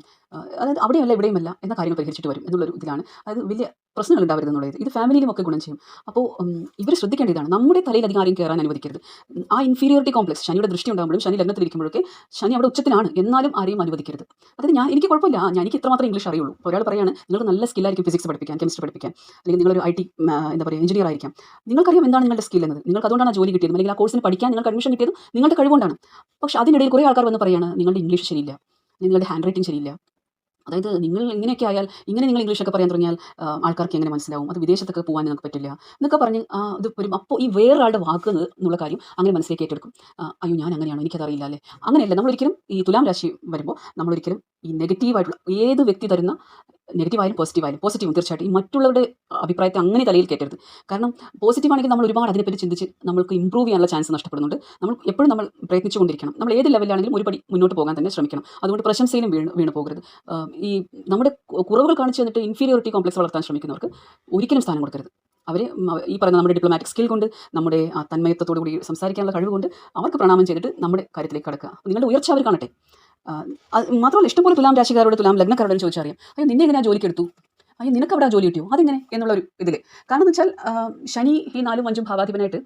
അതായത് അവിടെയല്ല ഇവിടെയുമല്ല എന്ന കാര്യങ്ങൾ പരിഹരിച്ചിട്ട് വരും എന്നുള്ളൊരു ഇതിലാണ്. അതായത് വലിയ പ്രശ്നങ്ങൾ ഉണ്ടാവരുത് എന്നുള്ളത്. ഇത് ഫാമിലിയിലും ഒക്കെ ഗുണം ചെയ്യും. അപ്പോൾ ഇവർ ശ്രദ്ധിക്കേണ്ട ഇതാണ് നമ്മുടെ തലയിൽ അധികം ആരെയും കയറാൻ അനുവദിക്കരുത്. ആ ഇൻഫീരിയോറിറ്റി കോംപ്ലക്സ് ശനിയുടെ ദൃഷ്ടി ഉണ്ടാകുമ്പോഴും ശനി ലഗ്നത്തിലിരിക്കുമ്പോഴൊക്കെ ശനി അവിടെ ഉച്ചത്തിലാണ്. എന്നാലും ആരെയും അനുവദിക്കരുത്. അതായത് ഞാൻ എനിക്ക് കുഴപ്പമില്ല. ഞാൻ എനിക്ക് ഇത്രമാത്രം ഇംഗ്ലീഷ് അറിയുള്ളൂ. ഒരാൾ പറയാണ് നിങ്ങൾ നല്ല സ്കില്ലായിരിക്കും ഫിസിക്സ് പഠിപ്പിക്കാൻ കെമിസ്ട്രി പഠിപ്പിക്കാൻ. അല്ലെങ്കിൽ നിങ്ങളൊരു ഐ ടി എന്താ പറയുക എഞ്ചിനീയർ ആയിരിക്കാം. നിങ്ങൾക്കറിയാം എന്താണ് നിങ്ങളുടെ സ്കിൽ എന്നത്. നിങ്ങൾക്ക് അതുകൊണ്ടാണ് ജോലി കിട്ടിയത്. അല്ലെങ്കിൽ ആ കോഴ്സിന് പഠിക്കാൻ നിങ്ങൾക്ക് അഡ്മിഷൻ കിട്ടിയത് നിങ്ങളുടെ കഴിവുകൊണ്ടാണ്. പക്ഷേ അതിനിടയിൽ കുറേ ആൾക്കാർ വന്ന് പറയുകയാണ് നിങ്ങളുടെ ഇംഗ്ലീഷ് ശരിയില്ല. നിങ്ങളുടെ ഹാൻഡ് റൈറ്റിംഗ് ശരിയില്ല. അതായത് നിങ്ങൾ ഇങ്ങനെയൊക്കെ ആയാൽ ഇങ്ങനെ നിങ്ങൾ ഇംഗ്ലീഷൊക്കെ പറയാൻ തുടങ്ങിയാൽ ആൾക്കാർക്ക് എങ്ങനെ മനസ്സിലാവും? അത് വിദേശത്തൊക്കെ പോകാൻ നിങ്ങൾക്ക് പറ്റില്ല. എന്നൊക്കെ പറഞ്ഞ് ഇത് വരും അപ്പോൾ ഈ വേറൊരാളുടെ വാക്ക് എന്ന് എന്നുള്ള കാര്യം അങ്ങനെ മനസ്സിലേക്ക് ഏറ്റെടുക്കും. അയ്യോ ഞാൻ അങ്ങനെയാണോ. എനിക്കതറിയില്ല അല്ലേ? അങ്ങനെയല്ല. നമ്മളൊരിക്കലും ഈ തുലാം രാശി വരുമ്പോൾ നമ്മളൊരിക്കലും ഈ നെഗറ്റീവായിട്ടുള്ള ഏത് വ്യക്തി തരുന്ന നെഗറ്റീവായാലും പോസിറ്റീവായാലും പോസിറ്റീവ് തീർച്ചയായിട്ടും. ഈ മറ്റുള്ളവരുടെ അഭിപ്രായത്തെ അങ്ങനെ തലയിൽ കയറ്റരുത്. കാരണം പോസിറ്റീവ് ആണെങ്കിൽ നമ്മൾ ഒരുപാട് അതിനെപ്പറ്റി ചിന്തിച്ച് നമ്മൾക്ക് ഇമ്പ്രൂവ് ചെയ്യാനുള്ള ചാൻസ് നഷ്ടപ്പെടുന്നുണ്ട്. നമ്മൾ എപ്പോഴും നമ്മൾ പ്രയത്നിച്ചുകൊണ്ടിരിക്കണം നമ്മൾ ഏത് ലെവലിലാണെങ്കിലും ഒരു പടി മുന്നോട്ട് പോകാൻ തന്നെ ശ്രമിക്കണം. അതുകൊണ്ട് പ്രശംസയിലും വീണ് വീണ് പോകരുത്. ഈ നമ്മുടെ കുറവുകൾ കാണിച്ചു തന്നിട്ട് ഇൻഫീരിയോറിറ്റി കോംപ്ലക്സ് വളർത്താൻ ശ്രമിക്കുന്നവർക്ക് ഒരിക്കലും സ്ഥാനം കൊടുക്കരുത്. അവർ ഈ പറയുന്ന നമ്മുടെ ഡിപ്ലോമാറ്റിക് സ്കിൽ കൊണ്ട് നമ്മുടെ തന്മയത്വത്തോടു കൂടി സംസാരിക്കാനുള്ള കഴിവ് കൊണ്ട് അവർക്ക് പ്രണാമം ചെയ്തിട്ട് നമ്മുടെ കാര്യത്തിലേക്ക് കടക്കുക. നിങ്ങളുടെ ഉയർച്ച അവർ കാണട്ടെ. മാത്രമല്ല ഇഷ്ടംപോലെ തുലാം രാശിക്കാരോട് തുലാം ലഗ്നക്കാരോടും ചോദിച്ചറിയാം. അയ്യോ നിന്നെ എങ്ങനെയാ ജോലിക്ക് എടുത്തു അയ്യോ നിനക്ക് അവിടെ ജോലി കിട്ടിയോ? അതെങ്ങനെ എന്നുള്ളൊരു ഇതിൽ കാരണം എന്ന് വെച്ചാൽ ശനി ഈ നാലും അഞ്ചും ഭാവാധിപനായിട്ട്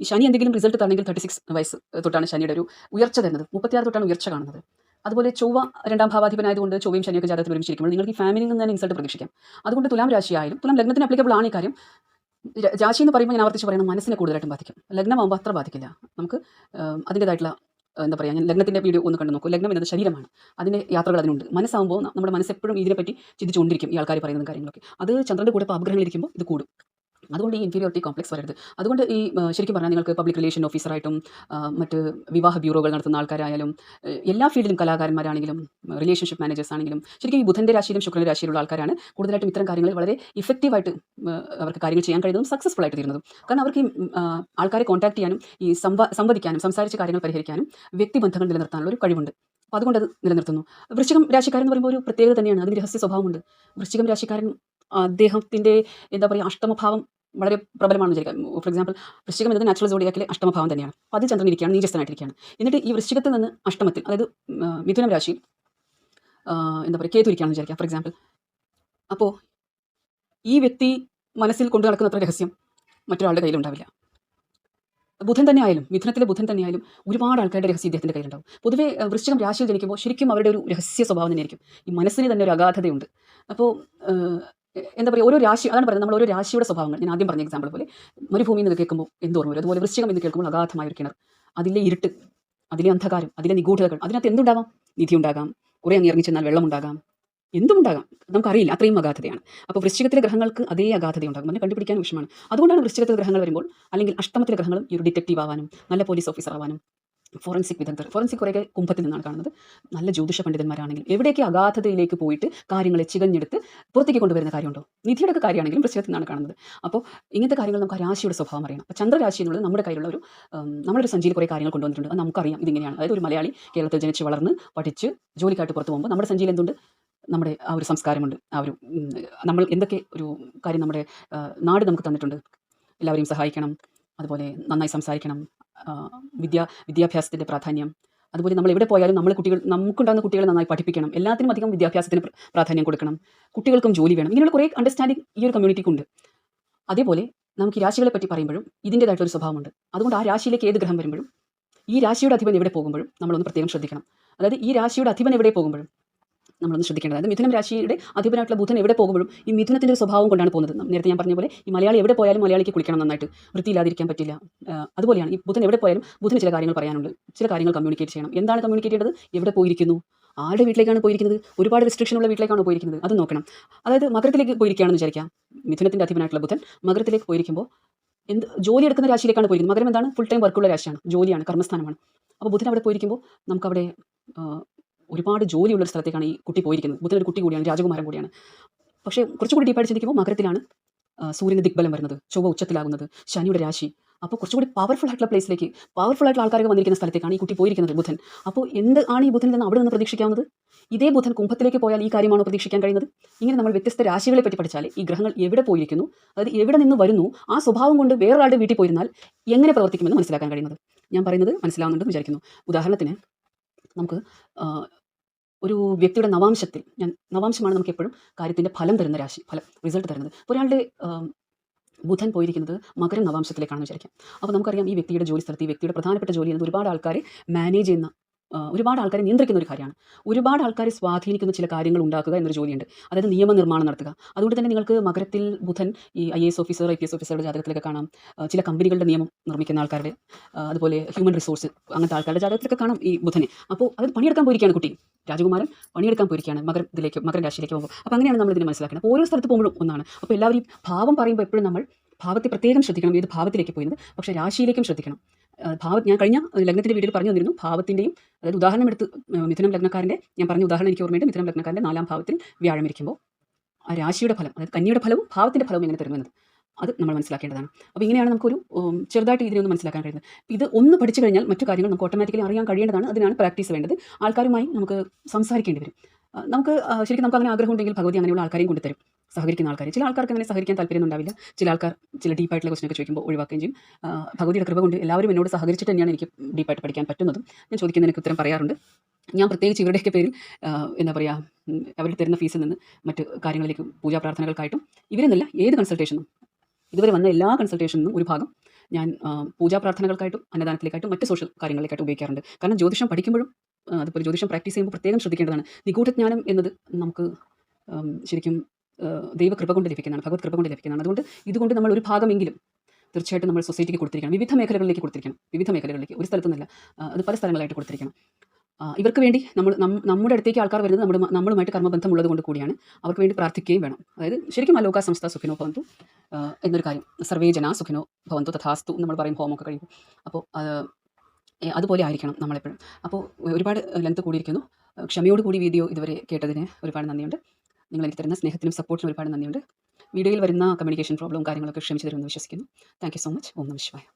ഈ ശനി എന്തെങ്കിലും റിസൾട്ട് തരണമെങ്കിൽ തേർട്ടി സിക്സ് വയസ്സ് തൊട്ടാണ് ശനിയുടെ ഒരു ഉയർച്ച തരുന്നത്. മുപ്പത്തിയാറ് തൊട്ടാണ് ഉയർച്ച കാണുന്നത്. അതുപോലെ ചൊവ്വ രണ്ടാം ഭാവാധിപനായതുകൊണ്ട് ചൊവ്വയും ശനിയൊക്കെ ജാതകത്തിൽ ഒരുമിച്ചിരിക്കുമ്പോൾ നിങ്ങൾക്ക് ഈ ഫാമിലിയിൽ നിന്ന് തന്നെ ഇൻസൾട്ട് പ്രതീക്ഷിക്കാം. അതുകൊണ്ട് തുലാം രാശിയായാലും തുലാം ലഗ്നത്തിന് അപ്ലിക്കബിൾ ആണ് ഈ കാര്യം രാശി എന്ന് പറയുമ്പോൾ ഞാൻ ആവർത്തിച്ച് പറയുന്നത് മനസ്സിനെ കൂടുതലായിട്ടും ബാധിക്കും. ലഗ്നമാകുമ്പോൾ അത്ര ബാധിക്കില്ല. നമുക്ക് അതിന്റെതായിട്ടുള്ള എന്താ പറയുക ഞാൻ ലഗ്നത്തിന്റെ വീഡിയോ ഒന്ന് കണ്ടു നോക്കൂ. ലഗ്നം എന്നത് ശരീരമാണ്. അതിന്റെ യാത്രകൾ അതിനുണ്ട്. മനസ്സാകുമ്പോൾ നമ്മുടെ മനസ്സ് എപ്പോഴും ഇതിനെപ്പറ്റി ചിന്തിച്ചുകൊണ്ടിരിക്കും ഈ ആൾക്കാർ പറയുന്ന കാര്യങ്ങളൊക്കെ. അത് ചന്ദ്രന്റെ കൂടെ ഇപ്പോൾ അപഗ്രഹങ്ങളിരിക്കുമ്പോൾ ഇത് കൂടും. അതുകൊണ്ട് ഈ ഇൻഫീരിയോറിറ്റി കോംപ്ലക്സ് വരരുത്. അതുകൊണ്ട് ഈ ശരിക്കും പറഞ്ഞാൽ നിങ്ങൾക്ക് പബ്ലിക് റിലേഷൻ ഓഫീസറായിട്ടും മറ്റ് വിവാഹ ബ്യൂറോകൾ നടത്തുന്ന ആൾക്കാരായാലും എല്ലാ ഫീൽഡിലും കലാകാരന്മാരാണെങ്കിലും റിലേഷൻഷിപ്പ് മാനേജേഴ്സ് ആണെങ്കിലും ശരിക്കും ഈ ബുധന്റെ രാശിയിലും ശുക്രന്റെ രാശിയിലുള്ള ആൾക്കാരാണ് കൂടുതലായിട്ടും ഇത്തരം കാര്യങ്ങളിൽ വളരെ ഇഫക്റ്റീവായിട്ട് അവർക്ക് കാര്യങ്ങൾ ചെയ്യാൻ കഴിയുന്നതും സക്സസ്ഫുൾ ആയിട്ട് തീരുന്നതും. കാരണം അവർക്ക് ഈ ആൾക്കാരെ കോൺടാക്ട് ചെയ്യാനും ഈ സംവ സംവദിക്കാനും സംസാരിച്ച് കാര്യങ്ങൾ പരിഹരിക്കാനും വ്യക്തിബന്ധങ്ങൾ നിലനിർത്താനുള്ള ഒരു കഴിവുണ്ട്. അപ്പോൾ അതുകൊണ്ട് അത് നിലനിർത്തുന്നു. വൃശ്ചികം രാശിക്കാരൻ എന്ന് പറയുമ്പോൾ ഒരു പ്രത്യേകത തന്നെയാണ്. അതിന് രഹസ്യ സ്വഭാവമുണ്ട്. വൃശ്ചികം രാശിക്കാരൻ അദ്ദേഹത്തിന്റെ എന്താ പറയുക അഷ്ടമഭാവം വളരെ പ്രബലമാണ് വിചാരിക്കാം. ഫോർ എക്സാമ്പിൾ വൃശ്ചികം എന്നത് നാച്ചുറൽ ജോഡിയാക്കിലെ അഷ്ടമഭാവം തന്നെയാണ്. അപ്പോൾ അതിൽ ചന്ദ്രൻ ഇരിക്കുകയാണ് നീചസ്ഥനായിട്ടിരിക്കുകയാണ് എന്നിട്ട് ഈ വൃശ്ചികത്തിൽ നിന്ന് അഷ്ടമത്തിൽ അതായത് മിഥുനം രാശിയിൽ എന്താ പറയുക കേതു ഇരിക്കുകയാണെന്ന് വിചാരിക്കാം ഫോർ എക്സാമ്പിൾ അപ്പോൾ ഈ വ്യക്തി മനസ്സിൽ കൊണ്ടു നടക്കുന്ന അത്ര രഹസ്യം മറ്റൊരാളുടെ കയ്യിലുണ്ടാവില്ല ബുധൻ തന്നെ ആയാലും മിഥുനത്തിലെ ബുധൻ തന്നെ ആയാലും ഒരുപാട് ആൾക്കാരുടെ രഹസ്യം ഇദ്ദേഹത്തിന്റെ കയ്യിലുണ്ടാവും. പൊതുവേ വൃശ്ചികം രാശിയിൽ ജനിക്കുമ്പോൾ ശരിക്കും അവരുടെ ഒരു രഹസ്യ സ്വഭാവം തന്നെയായിരിക്കും. ഈ മനസ്സിന് തന്നെ ഒരു അഗാധതയുണ്ട്. അപ്പോൾ എന്താ പറയുക ഓരോ രാശി അതാണ് പറയുന്നത് നമ്മൾ ഓരോ രാശിയുടെ സ്വഭാവങ്ങൾ. ഞാൻ ആദ്യം പറഞ്ഞ എക്സാമ്പിൾ പോലെ മരുഭൂമി എന്ന് കേൾക്കുമ്പോൾ എന്തോ ഓർമ്മ വരും? അതുപോലെ വൃശ്ചികം എന്ന് കേൾക്കുമ്പോൾ അഗാധമായ ഒരു കിണർ അതിലെ ഇരുട്ട് അതിലെ അന്ധകാരം അതിലെ നിഗൂഢതകൾ അതിനകത്ത് എന്തുണ്ടാവാം? നിധി ഉണ്ടാകാം കുറേ അങ്ങ് ഇറങ്ങി ചെന്നാൽ വെള്ളമുണ്ടാകാം എന്തും ഉണ്ടാകാം. നമുക്കറിയില്ല അത്രയും അഗാധതയാണ്. അപ്പോൾ വൃശ്ചികത്തിലെ ഗ്രഹങ്ങൾക്ക് അതേ അഗാധത ഉണ്ടാകും അതിനെ കണ്ടുപിടിക്കാൻ വിഷയമാണ് അതുകൊണ്ടാണ് വൃശ്ചികത്തിലെ ഗ്രഹങ്ങൾ വരുമ്പോൾ അല്ലെങ്കിൽ അഷ്ടമത്തിലെ ഗ്രഹങ്ങളും ഈ ഒരു ഡിറ്റക്റ്റീവ് ആവാനും നല്ല പോലീസ് ഓഫീസർ ആവാനും ഫോറൻസിക് വിദഗ്ധർ. ഫോറൻസിക് കുറേ കുംഭത്തിൽ നിന്നാണ് കാണുന്നത്. നല്ല ജ്യോതിഷ പണ്ഡിതന്മാരാണെങ്കിൽ എവിടെയൊക്കെ അഗാധതയിലേക്ക് പോയിട്ട് കാര്യങ്ങളെ ചികഞ്ഞെടുത്ത് പുറത്തേക്ക് കൊണ്ടുവരുന്ന കാര്യമുണ്ടോ? നിധിയുടെ കാര്യമാണെങ്കിലും വൃശ്ചികത്തിൽ നിന്നാണ് കാണുന്നത്. അപ്പോൾ ഇങ്ങനത്തെ കാര്യങ്ങൾ നമുക്ക് രാശിയുടെ സ്വഭാവം അറിയണം. അപ്പോൾ ചന്ദ്രരാശി എന്നുള്ളത് നമ്മുടെ കയ്യിലുള്ള ഒരു നമ്മുടെ ഒരു സഞ്ചിയിൽ കുറേ കാര്യങ്ങൾ കൊണ്ടുവന്നിട്ടുണ്ട്. അത് നമുക്കറിയാം. ഇതിങ്ങനെയാണ്. അതായത് ഒരു മലയാളി കേരളത്തിൽ ജനിച്ച് വളർന്ന് പഠിച്ച് ജോലിക്കായിട്ട് പുറത്ത് പോകുമ്പോൾ നമ്മുടെ സഞ്ചിയിൽ എന്തുണ്ട്? നമ്മുടെ ആ ഒരു സംസ്കാരമുണ്ട്. ആ ഒരു നമ്മൾ എന്തൊക്കെ ഒരു കാര്യം നമ്മുടെ നാട് നമുക്ക് തന്നിട്ടുണ്ട്? എല്ലാവരെയും സഹായിക്കണം. അതുപോലെ നന്നായി സംസാരിക്കണം. വിദ്യാ വിദ്യാഭ്യാസത്തിന്റെ പ്രാധാന്യം. അതുപോലെ നമ്മൾ എവിടെ പോയാലും നമ്മൾ കുട്ടികൾ നമുക്കുണ്ടാകുന്ന കുട്ടികളെ നന്നായി പഠിപ്പിക്കണം. എല്ലാത്തിനും അധികം വിദ്യാഭ്യാസത്തിന് പ്രാധാന്യം കൊടുക്കണം. കുട്ടികൾക്കും ജോലി വേണം. ഇങ്ങനെയുള്ള കുറേ അണ്ടർസ്റ്റാൻഡിങ് ഈ ഒരു കമ്മ്യൂണിറ്റിക്കുണ്ട് അതേപോലെ നമുക്ക് ഈ രാശികളെ പറ്റി പറയുമ്പോഴും ഇതിന്റെതായിട്ടൊരു സ്വഭാവമുണ്ട്. അതുകൊണ്ട് ആ രാശിയിലേക്ക് ഏത് ഗ്രഹം വരുമ്പോഴും ഈ രാശിയുടെ അധിപൻ എവിടെ പോകുമ്പോഴും നമ്മളൊന്ന് പ്രത്യേകം ശ്രദ്ധിക്കണം. അതായത് ഈ രാശിയുടെ അധിപൻ എവിടെ പോകുമ്പോഴും നമ്മളൊന്ന് ശ്രദ്ധിക്കേണ്ടത്. അതായത് മിഥുനം രാശിയുടെ അധിപനായിട്ടുള്ള ബുധൻ എവിടെ പോകുമ്പോഴും ഈ മിഥുനത്തിന്റെ സ്വഭാവം കൊണ്ടാണ് പോകുന്നത്. നേരത്തെ ഞാൻ പറഞ്ഞ പോലെ ഈ മലയാളി എവിടെ പോയാലും മലയാളിക്ക് കുളിക്കണം നന്നായിട്ട്. വൃത്തിയില്ലാതിരിക്കാൻ പറ്റില്ല. അതുപോലെയാണ് ഈ ബുധൻ എവിടെ പോയാലും ബുധന് ചില കാര്യങ്ങൾ പറയാനുണ്ട്. ചില കാര്യങ്ങൾ കമ്മ്യൂണിക്കേറ്റ് ചെയ്യണം. എന്താണ് കമ്മ്യൂണിക്കേറ്റ് ചെയ്യേണ്ടത്? എവിടെ പോയിരിക്കുന്നു? ആരുടെ വീട്ടിലേക്കാണ് പോയിരിക്കുന്നത്? ഒരുപാട് റെസ്ട്രിക്ഷൻ ഉള്ള വീട്ടിലേക്കാണ് പോയിരിക്കുന്നത്? അത് നോക്കണം. അതായത് മകരത്തിലേക്ക് പോയിരിക്കുകയാണെന്ന് വിചാരിക്കാം. മിഥുനത്തിന്റെ അധിപനായിട്ടുള്ള ബുധൻ മകരത്തിലേക്ക് പോയിരിക്കുമ്പോൾ എന്ത് ജോലി എടുക്കുന്ന രാശിയിലേക്കാണ് പോയിരിക്കുന്നത്. മകരം എന്താണ്? ഫുൾ ടൈം വർക്കുള്ള രാശിയാണ്. ജോലിയാണ് കർമ്മസ്ഥാനമാണ്. അപ്പോൾ ബുധൻ അവിടെ പോയിരിക്കുമ്പോൾ നമുക്കവിടെ ഒരുപാട് ജോലിയുള്ള ഒരു സ്ഥലത്തേക്കാണ് ഈ കുട്ടി പോയിരിക്കുന്നത്. ബുദ്ധൻ ഒരു കുട്ടി കൂടിയാണ് രാജകുമാരൻ കൂടിയാണ്. പക്ഷേ കുറച്ചുകൂടി ഡീപ്പായിട്ട് ചിന്തിക്കുമ്പോൾ മകരത്തിലാണ് സൂര്യന്റെ ദിഗ്ബലം വരുന്നത് ചൊവ്വ ഉച്ചത്തിലാകുന്നത് ശനിയുടെ രാശി. അപ്പോൾ കുറച്ചുകൂടി പവർഫുൾ ആയിട്ടുള്ള പ്ലേസിലേക്ക് പവർഫുൾ ആയിട്ടുള്ള ആൾക്കാരൊക്കെ വന്നിരിക്കുന്ന സ്ഥലത്തേക്കാണ് ഈ കുട്ടി പോയിരിക്കുന്നത് ബുധൻ അപ്പോൾ എന്ത് ആണ് ഈ ബുധനിൽ നിന്ന് അവിടെ നിന്ന് പ്രതീക്ഷിക്കാവുന്നത്? ഇതേ ബുധൻ കുംഭത്തിലേക്ക് പോയാൽ ഈ കാര്യമാണോ പ്രതീക്ഷിക്കാൻ കഴിയുന്നത്? ഇങ്ങനെ നമ്മൾ വ്യത്യസ്ത രാശികളെ പറ്റി പഠിച്ചാൽ ഈ ഗ്രഹങ്ങൾ എവിടെ പോയിരിക്കുന്നു അതായത് എവിടെ നിന്ന് വരുന്നു ആ സ്വഭാവം കൊണ്ട് വേറൊരാളുടെ വീട്ടിൽ പോയിരുന്നാൽ എങ്ങനെ പ്രവർത്തിക്കുമെന്ന് മനസ്സിലാക്കാൻ കഴിയുന്നത്? ഞാൻ പറയുന്നത് മനസ്സിലാവുന്നുണ്ടെന്ന് വിചാരിക്കുന്നു. ഉദാഹരണത്തിന് നമുക്ക് ഒരു വ്യക്തിയുടെ നവാംശത്തിൽ ഞാൻ നവാംശമാണ് നമുക്ക് എപ്പോഴും കാര്യത്തിന്റെ ഫലം തരുന്ന രാശി ഫലം റിസൾട്ട് തരുന്നത്. ഒരാളുടെ ബുധൻ പോയിരിക്കുന്നത് മകരം നവാംശത്തിലേക്കാണെന്ന് വിചാരിക്കാം. അപ്പോൾ നമുക്കറിയാം ഈ വ്യക്തിയുടെ ജോലി സ്ഥലത്ത് ഈ വ്യക്തിയുടെ പ്രധാനപ്പെട്ട ജോലി എന്നത് ഒരുപാട് ആൾക്കാരെ മാനേജ് ചെയ്യുന്ന ഒരുപാട് ആൾക്കാരെ നിയന്ത്രിക്കുന്ന ഒരു കാര്യമാണ്. ഒരുപാട് ആൾക്കാരെ സ്വാധീനിക്കുന്ന ചില കാര്യങ്ങൾ ഉണ്ടാക്കുക എന്നൊരു ജോലിയുണ്ട്. അതായത് നിയമനിർമ്മാണം നടത്തുക. അതുകൊണ്ട് തന്നെ നിങ്ങൾക്ക് മകരത്തിൽ ബുധൻ ഈ I S officer I P S ഓഫീസറുടെ ജാതകത്തിലൊക്കെ കാണാം. ചില കമ്പനികളുടെ നിയമം നിർമ്മിക്കുന്ന ആൾക്കാരുടെ അതുപോലെ ഹ്യൂമൻ റിസോഴ്സ് അങ്ങനത്തെ ആൾക്കാരുടെ ജാതകത്തിലൊക്കെ കാണാം ഈ ബുധനെ. അപ്പോൾ അത് പണിയെടുക്കാൻ പോയിരിക്കുകയാണ് കുട്ടി. രാജകുമാരൻ പണിയെടുക്കാൻ പോയിരിക്കുകയാണ് മകരം ഇതിലേക്ക് മകര രാശിയിലേക്ക് പോകുമ്പോൾ. അപ്പോൾ അങ്ങനെയാണ് നമ്മൾ ഇതിനെ മനസ്സിലാക്കുന്നത് ഓരോ സ്ഥലത്ത് പോകുമ്പോഴും ഒന്നാണ്. അപ്പോൾ എല്ലാവരും ഭാവം പറയുമ്പോൾ എപ്പോഴും നമ്മൾ ഭാവത്തെ പ്രത്യേകം ശ്രദ്ധിക്കണം. ഏത് ഭാവത്തിലേക്ക് പോയിരുന്നത്? പക്ഷേ രാശിയിലേക്കും ശ്രദ്ധിക്കണം. ഭാവ ഞാൻ കഴിഞ്ഞ ലഗ്നത്തിന്റെ വീഡിയോയിൽ പറഞ്ഞു തന്നിരുന്നു ഭാവത്തിന്റെയും അതായത് ഉദാഹരണം എടുത്ത് മിഥുനം ലഗ്നക്കാരന്റെ ഞാൻ പറഞ്ഞ ഉദാഹരണം എനിക്ക് ഓർമ്മയുണ്ട് മിഥുനം ലഗ്നക്കാരന്റെ നാലാം ഭാവത്തിൽ വ്യാഴം ഇരിക്കുമ്പോൾ ആ രാശിയുടെ ഫലം അതായത് കന്നിയുടെ ഫലവും ഭാവത്തിന്റെ ഫലവും എങ്ങനെ തരുമെന്നത് അത് നമ്മൾ മനസ്സിലാക്കേണ്ടതാണ്. അപ്പോൾ ഇങ്ങനെയാണ് നമുക്കൊരു ചെറുതായിട്ട് ചെറുതായിട്ട് ഇതിനൊന്ന് മനസ്സിലാക്കാൻ കഴിയുന്നത്. ഇത് ഒന്ന് പഠിച്ചു കഴിഞ്ഞാൽ മറ്റു കാര്യങ്ങൾ നമുക്ക് ഓട്ടോമാറ്റിക്കലി അറിയാൻ കഴിയേണ്ടതാണ്. അതിനാണ് പ്രാക്ടീസ് വേണ്ടത്. ആൾക്കാരുമായി നമുക്ക് സംസാരിക്കേണ്ടി വരും. നമുക്ക് ശരിക്കും നമുക്ക് അങ്ങനെ ആഗ്രഹം ഉണ്ടെങ്കിൽ ഭഗവതി അങ്ങനെയുള്ള ആൾക്കാരെയും കൊണ്ടുതരും സഹകരിക്കുന്ന ആൾക്കാർ ചില ആൾക്കാർക്ക് അങ്ങനെ സഹകരിക്കാൻ താല്പര്യം ഉണ്ടാവില്ല. ചില ആൾക്കാർ ചില ഡീപ്പായിട്ടുള്ള ക്വസ്റ്റനൊക്കെ ചോദിക്കുമ്പോൾ ഒഴിവാക്കുകയും ചെയ്യും. ഭഗവതിയുടെ കൃപ കൊണ്ട് എല്ലാവരും എന്നോട് സഹകരിച്ചിട്ട് തന്നെയാണ് എനിക്ക് ഡീപ്പായിട്ട് പഠിക്കാൻ പറ്റുന്നതും. ഞാൻ ചോദിക്കുന്നതിനൊക്കെ ഉത്തരം പറയാറുണ്ട്. ഞാൻ പ്രത്യേകിച്ച് ഇവരുടെയൊക്കെ പേരിൽ എന്താ പറയുക അവർ തരുന്ന ഫീസിൽ നിന്ന് മറ്റ് കാര്യങ്ങളിലേക്കും പൂജാ പ്രാർത്ഥനകൾക്കായിട്ടും ഇവരെന്നല്ല ഏത് കൺസൾട്ടേഷനും ഇതുവരെ വന്ന എല്ലാ കൺസൾട്ടേഷനും ഒരു ഭാഗം ഞാൻ പൂജാ പ്രാർത്ഥനകൾക്കായിട്ടും അന്നദാനത്തിലേക്കായിട്ടും മറ്റ് സോഷ്യൽ കാര്യങ്ങളിലേക്കായിട്ടും ഉപയോഗിക്കാറുണ്ട്. കാരണം ജ്യോതിഷം പഠിക്കുമ്പോഴും അതുപോലെ ജ്യോതിഷം പ്രാക്ടീസ് ചെയ്യുമ്പോൾ പ്രത്യേകം ശ്രദ്ധിക്കേണ്ടതാണ്. നിഗൂഢജ്ഞാനം എന്നത് നമുക്ക് ശരിക്കും ദൈവകൃപ കൊണ്ട് ലഭിക്കുന്നതാണ് ഭഗവത് കൃപ കൊണ്ട് ലഭിക്കുന്നതാണ്. അതുകൊണ്ട് ഇതുകൊണ്ട് നമ്മൾ ഒരു ഭാഗമെങ്കിലും തീർച്ചയായിട്ടും നമ്മൾ സൊസൈറ്റിക്ക് കൊടുത്തിരിക്കണം. വിവിധ മേഖലകളിലേക്ക് കൊടുത്തിരിക്കണം. വിവിധ മേഖലകളിലേക്ക് ഒരു സ്ഥലത്തുനിന്നല്ല അത് പല സ്ഥലങ്ങളായിട്ട് കൊടുത്തിരിക്കണം. ഇവർക്ക് വേണ്ടി നമ്മൾ നമ്മുടെ അടുത്തേക്ക് ആൾക്കാർ വരുന്നത് നമ്മുടെ നമ്മളുമായിട്ട് കർമ്മബന്ധമുള്ളത് കൊണ്ട് കൂടിയാണ് അവർക്ക് വേണ്ടി പ്രാർത്ഥിക്കുകയും വേണം. അതായത് ശരിക്കും അലോക സംസ്ഥ സുഖിനോ ഭവന്തു എന്നൊരു കാര്യം. സർവേ ജന സുഖിനോ ഭവന്തു തഥാസ്തു നമ്മൾ പറയും ഹോമൊക്കെ കഴിയും അപ്പോൾ അതുപോലെ ആയിരിക്കണം നമ്മളെപ്പോഴും. അപ്പോൾ ഒരുപാട് ലെങ്ത് കൂടിയിരിക്കുന്നു. ക്ഷമയോട് കൂടി വീഡിയോ ഇതുവരെ കേട്ടതിന് ഒരുപാട് നന്ദിയുണ്ട്. നിങ്ങൾ എനിക്ക് തരുന്ന സ്നേഹത്തിനും സപ്പോർട്ടിനും ഒരുപാട് നന്ദിയുണ്ട്. വീഡിയോയിൽ വരുന്ന കമ്മ്യൂണിക്കേഷൻ പ്രോബ്ലവും കാര്യങ്ങളൊക്കെ ക്ഷമിച്ചു തരുമെന്ന് വിശ്വസിക്കുന്നു. താങ്ക് സോ മച്ച് ഓം നമ ശിവായ.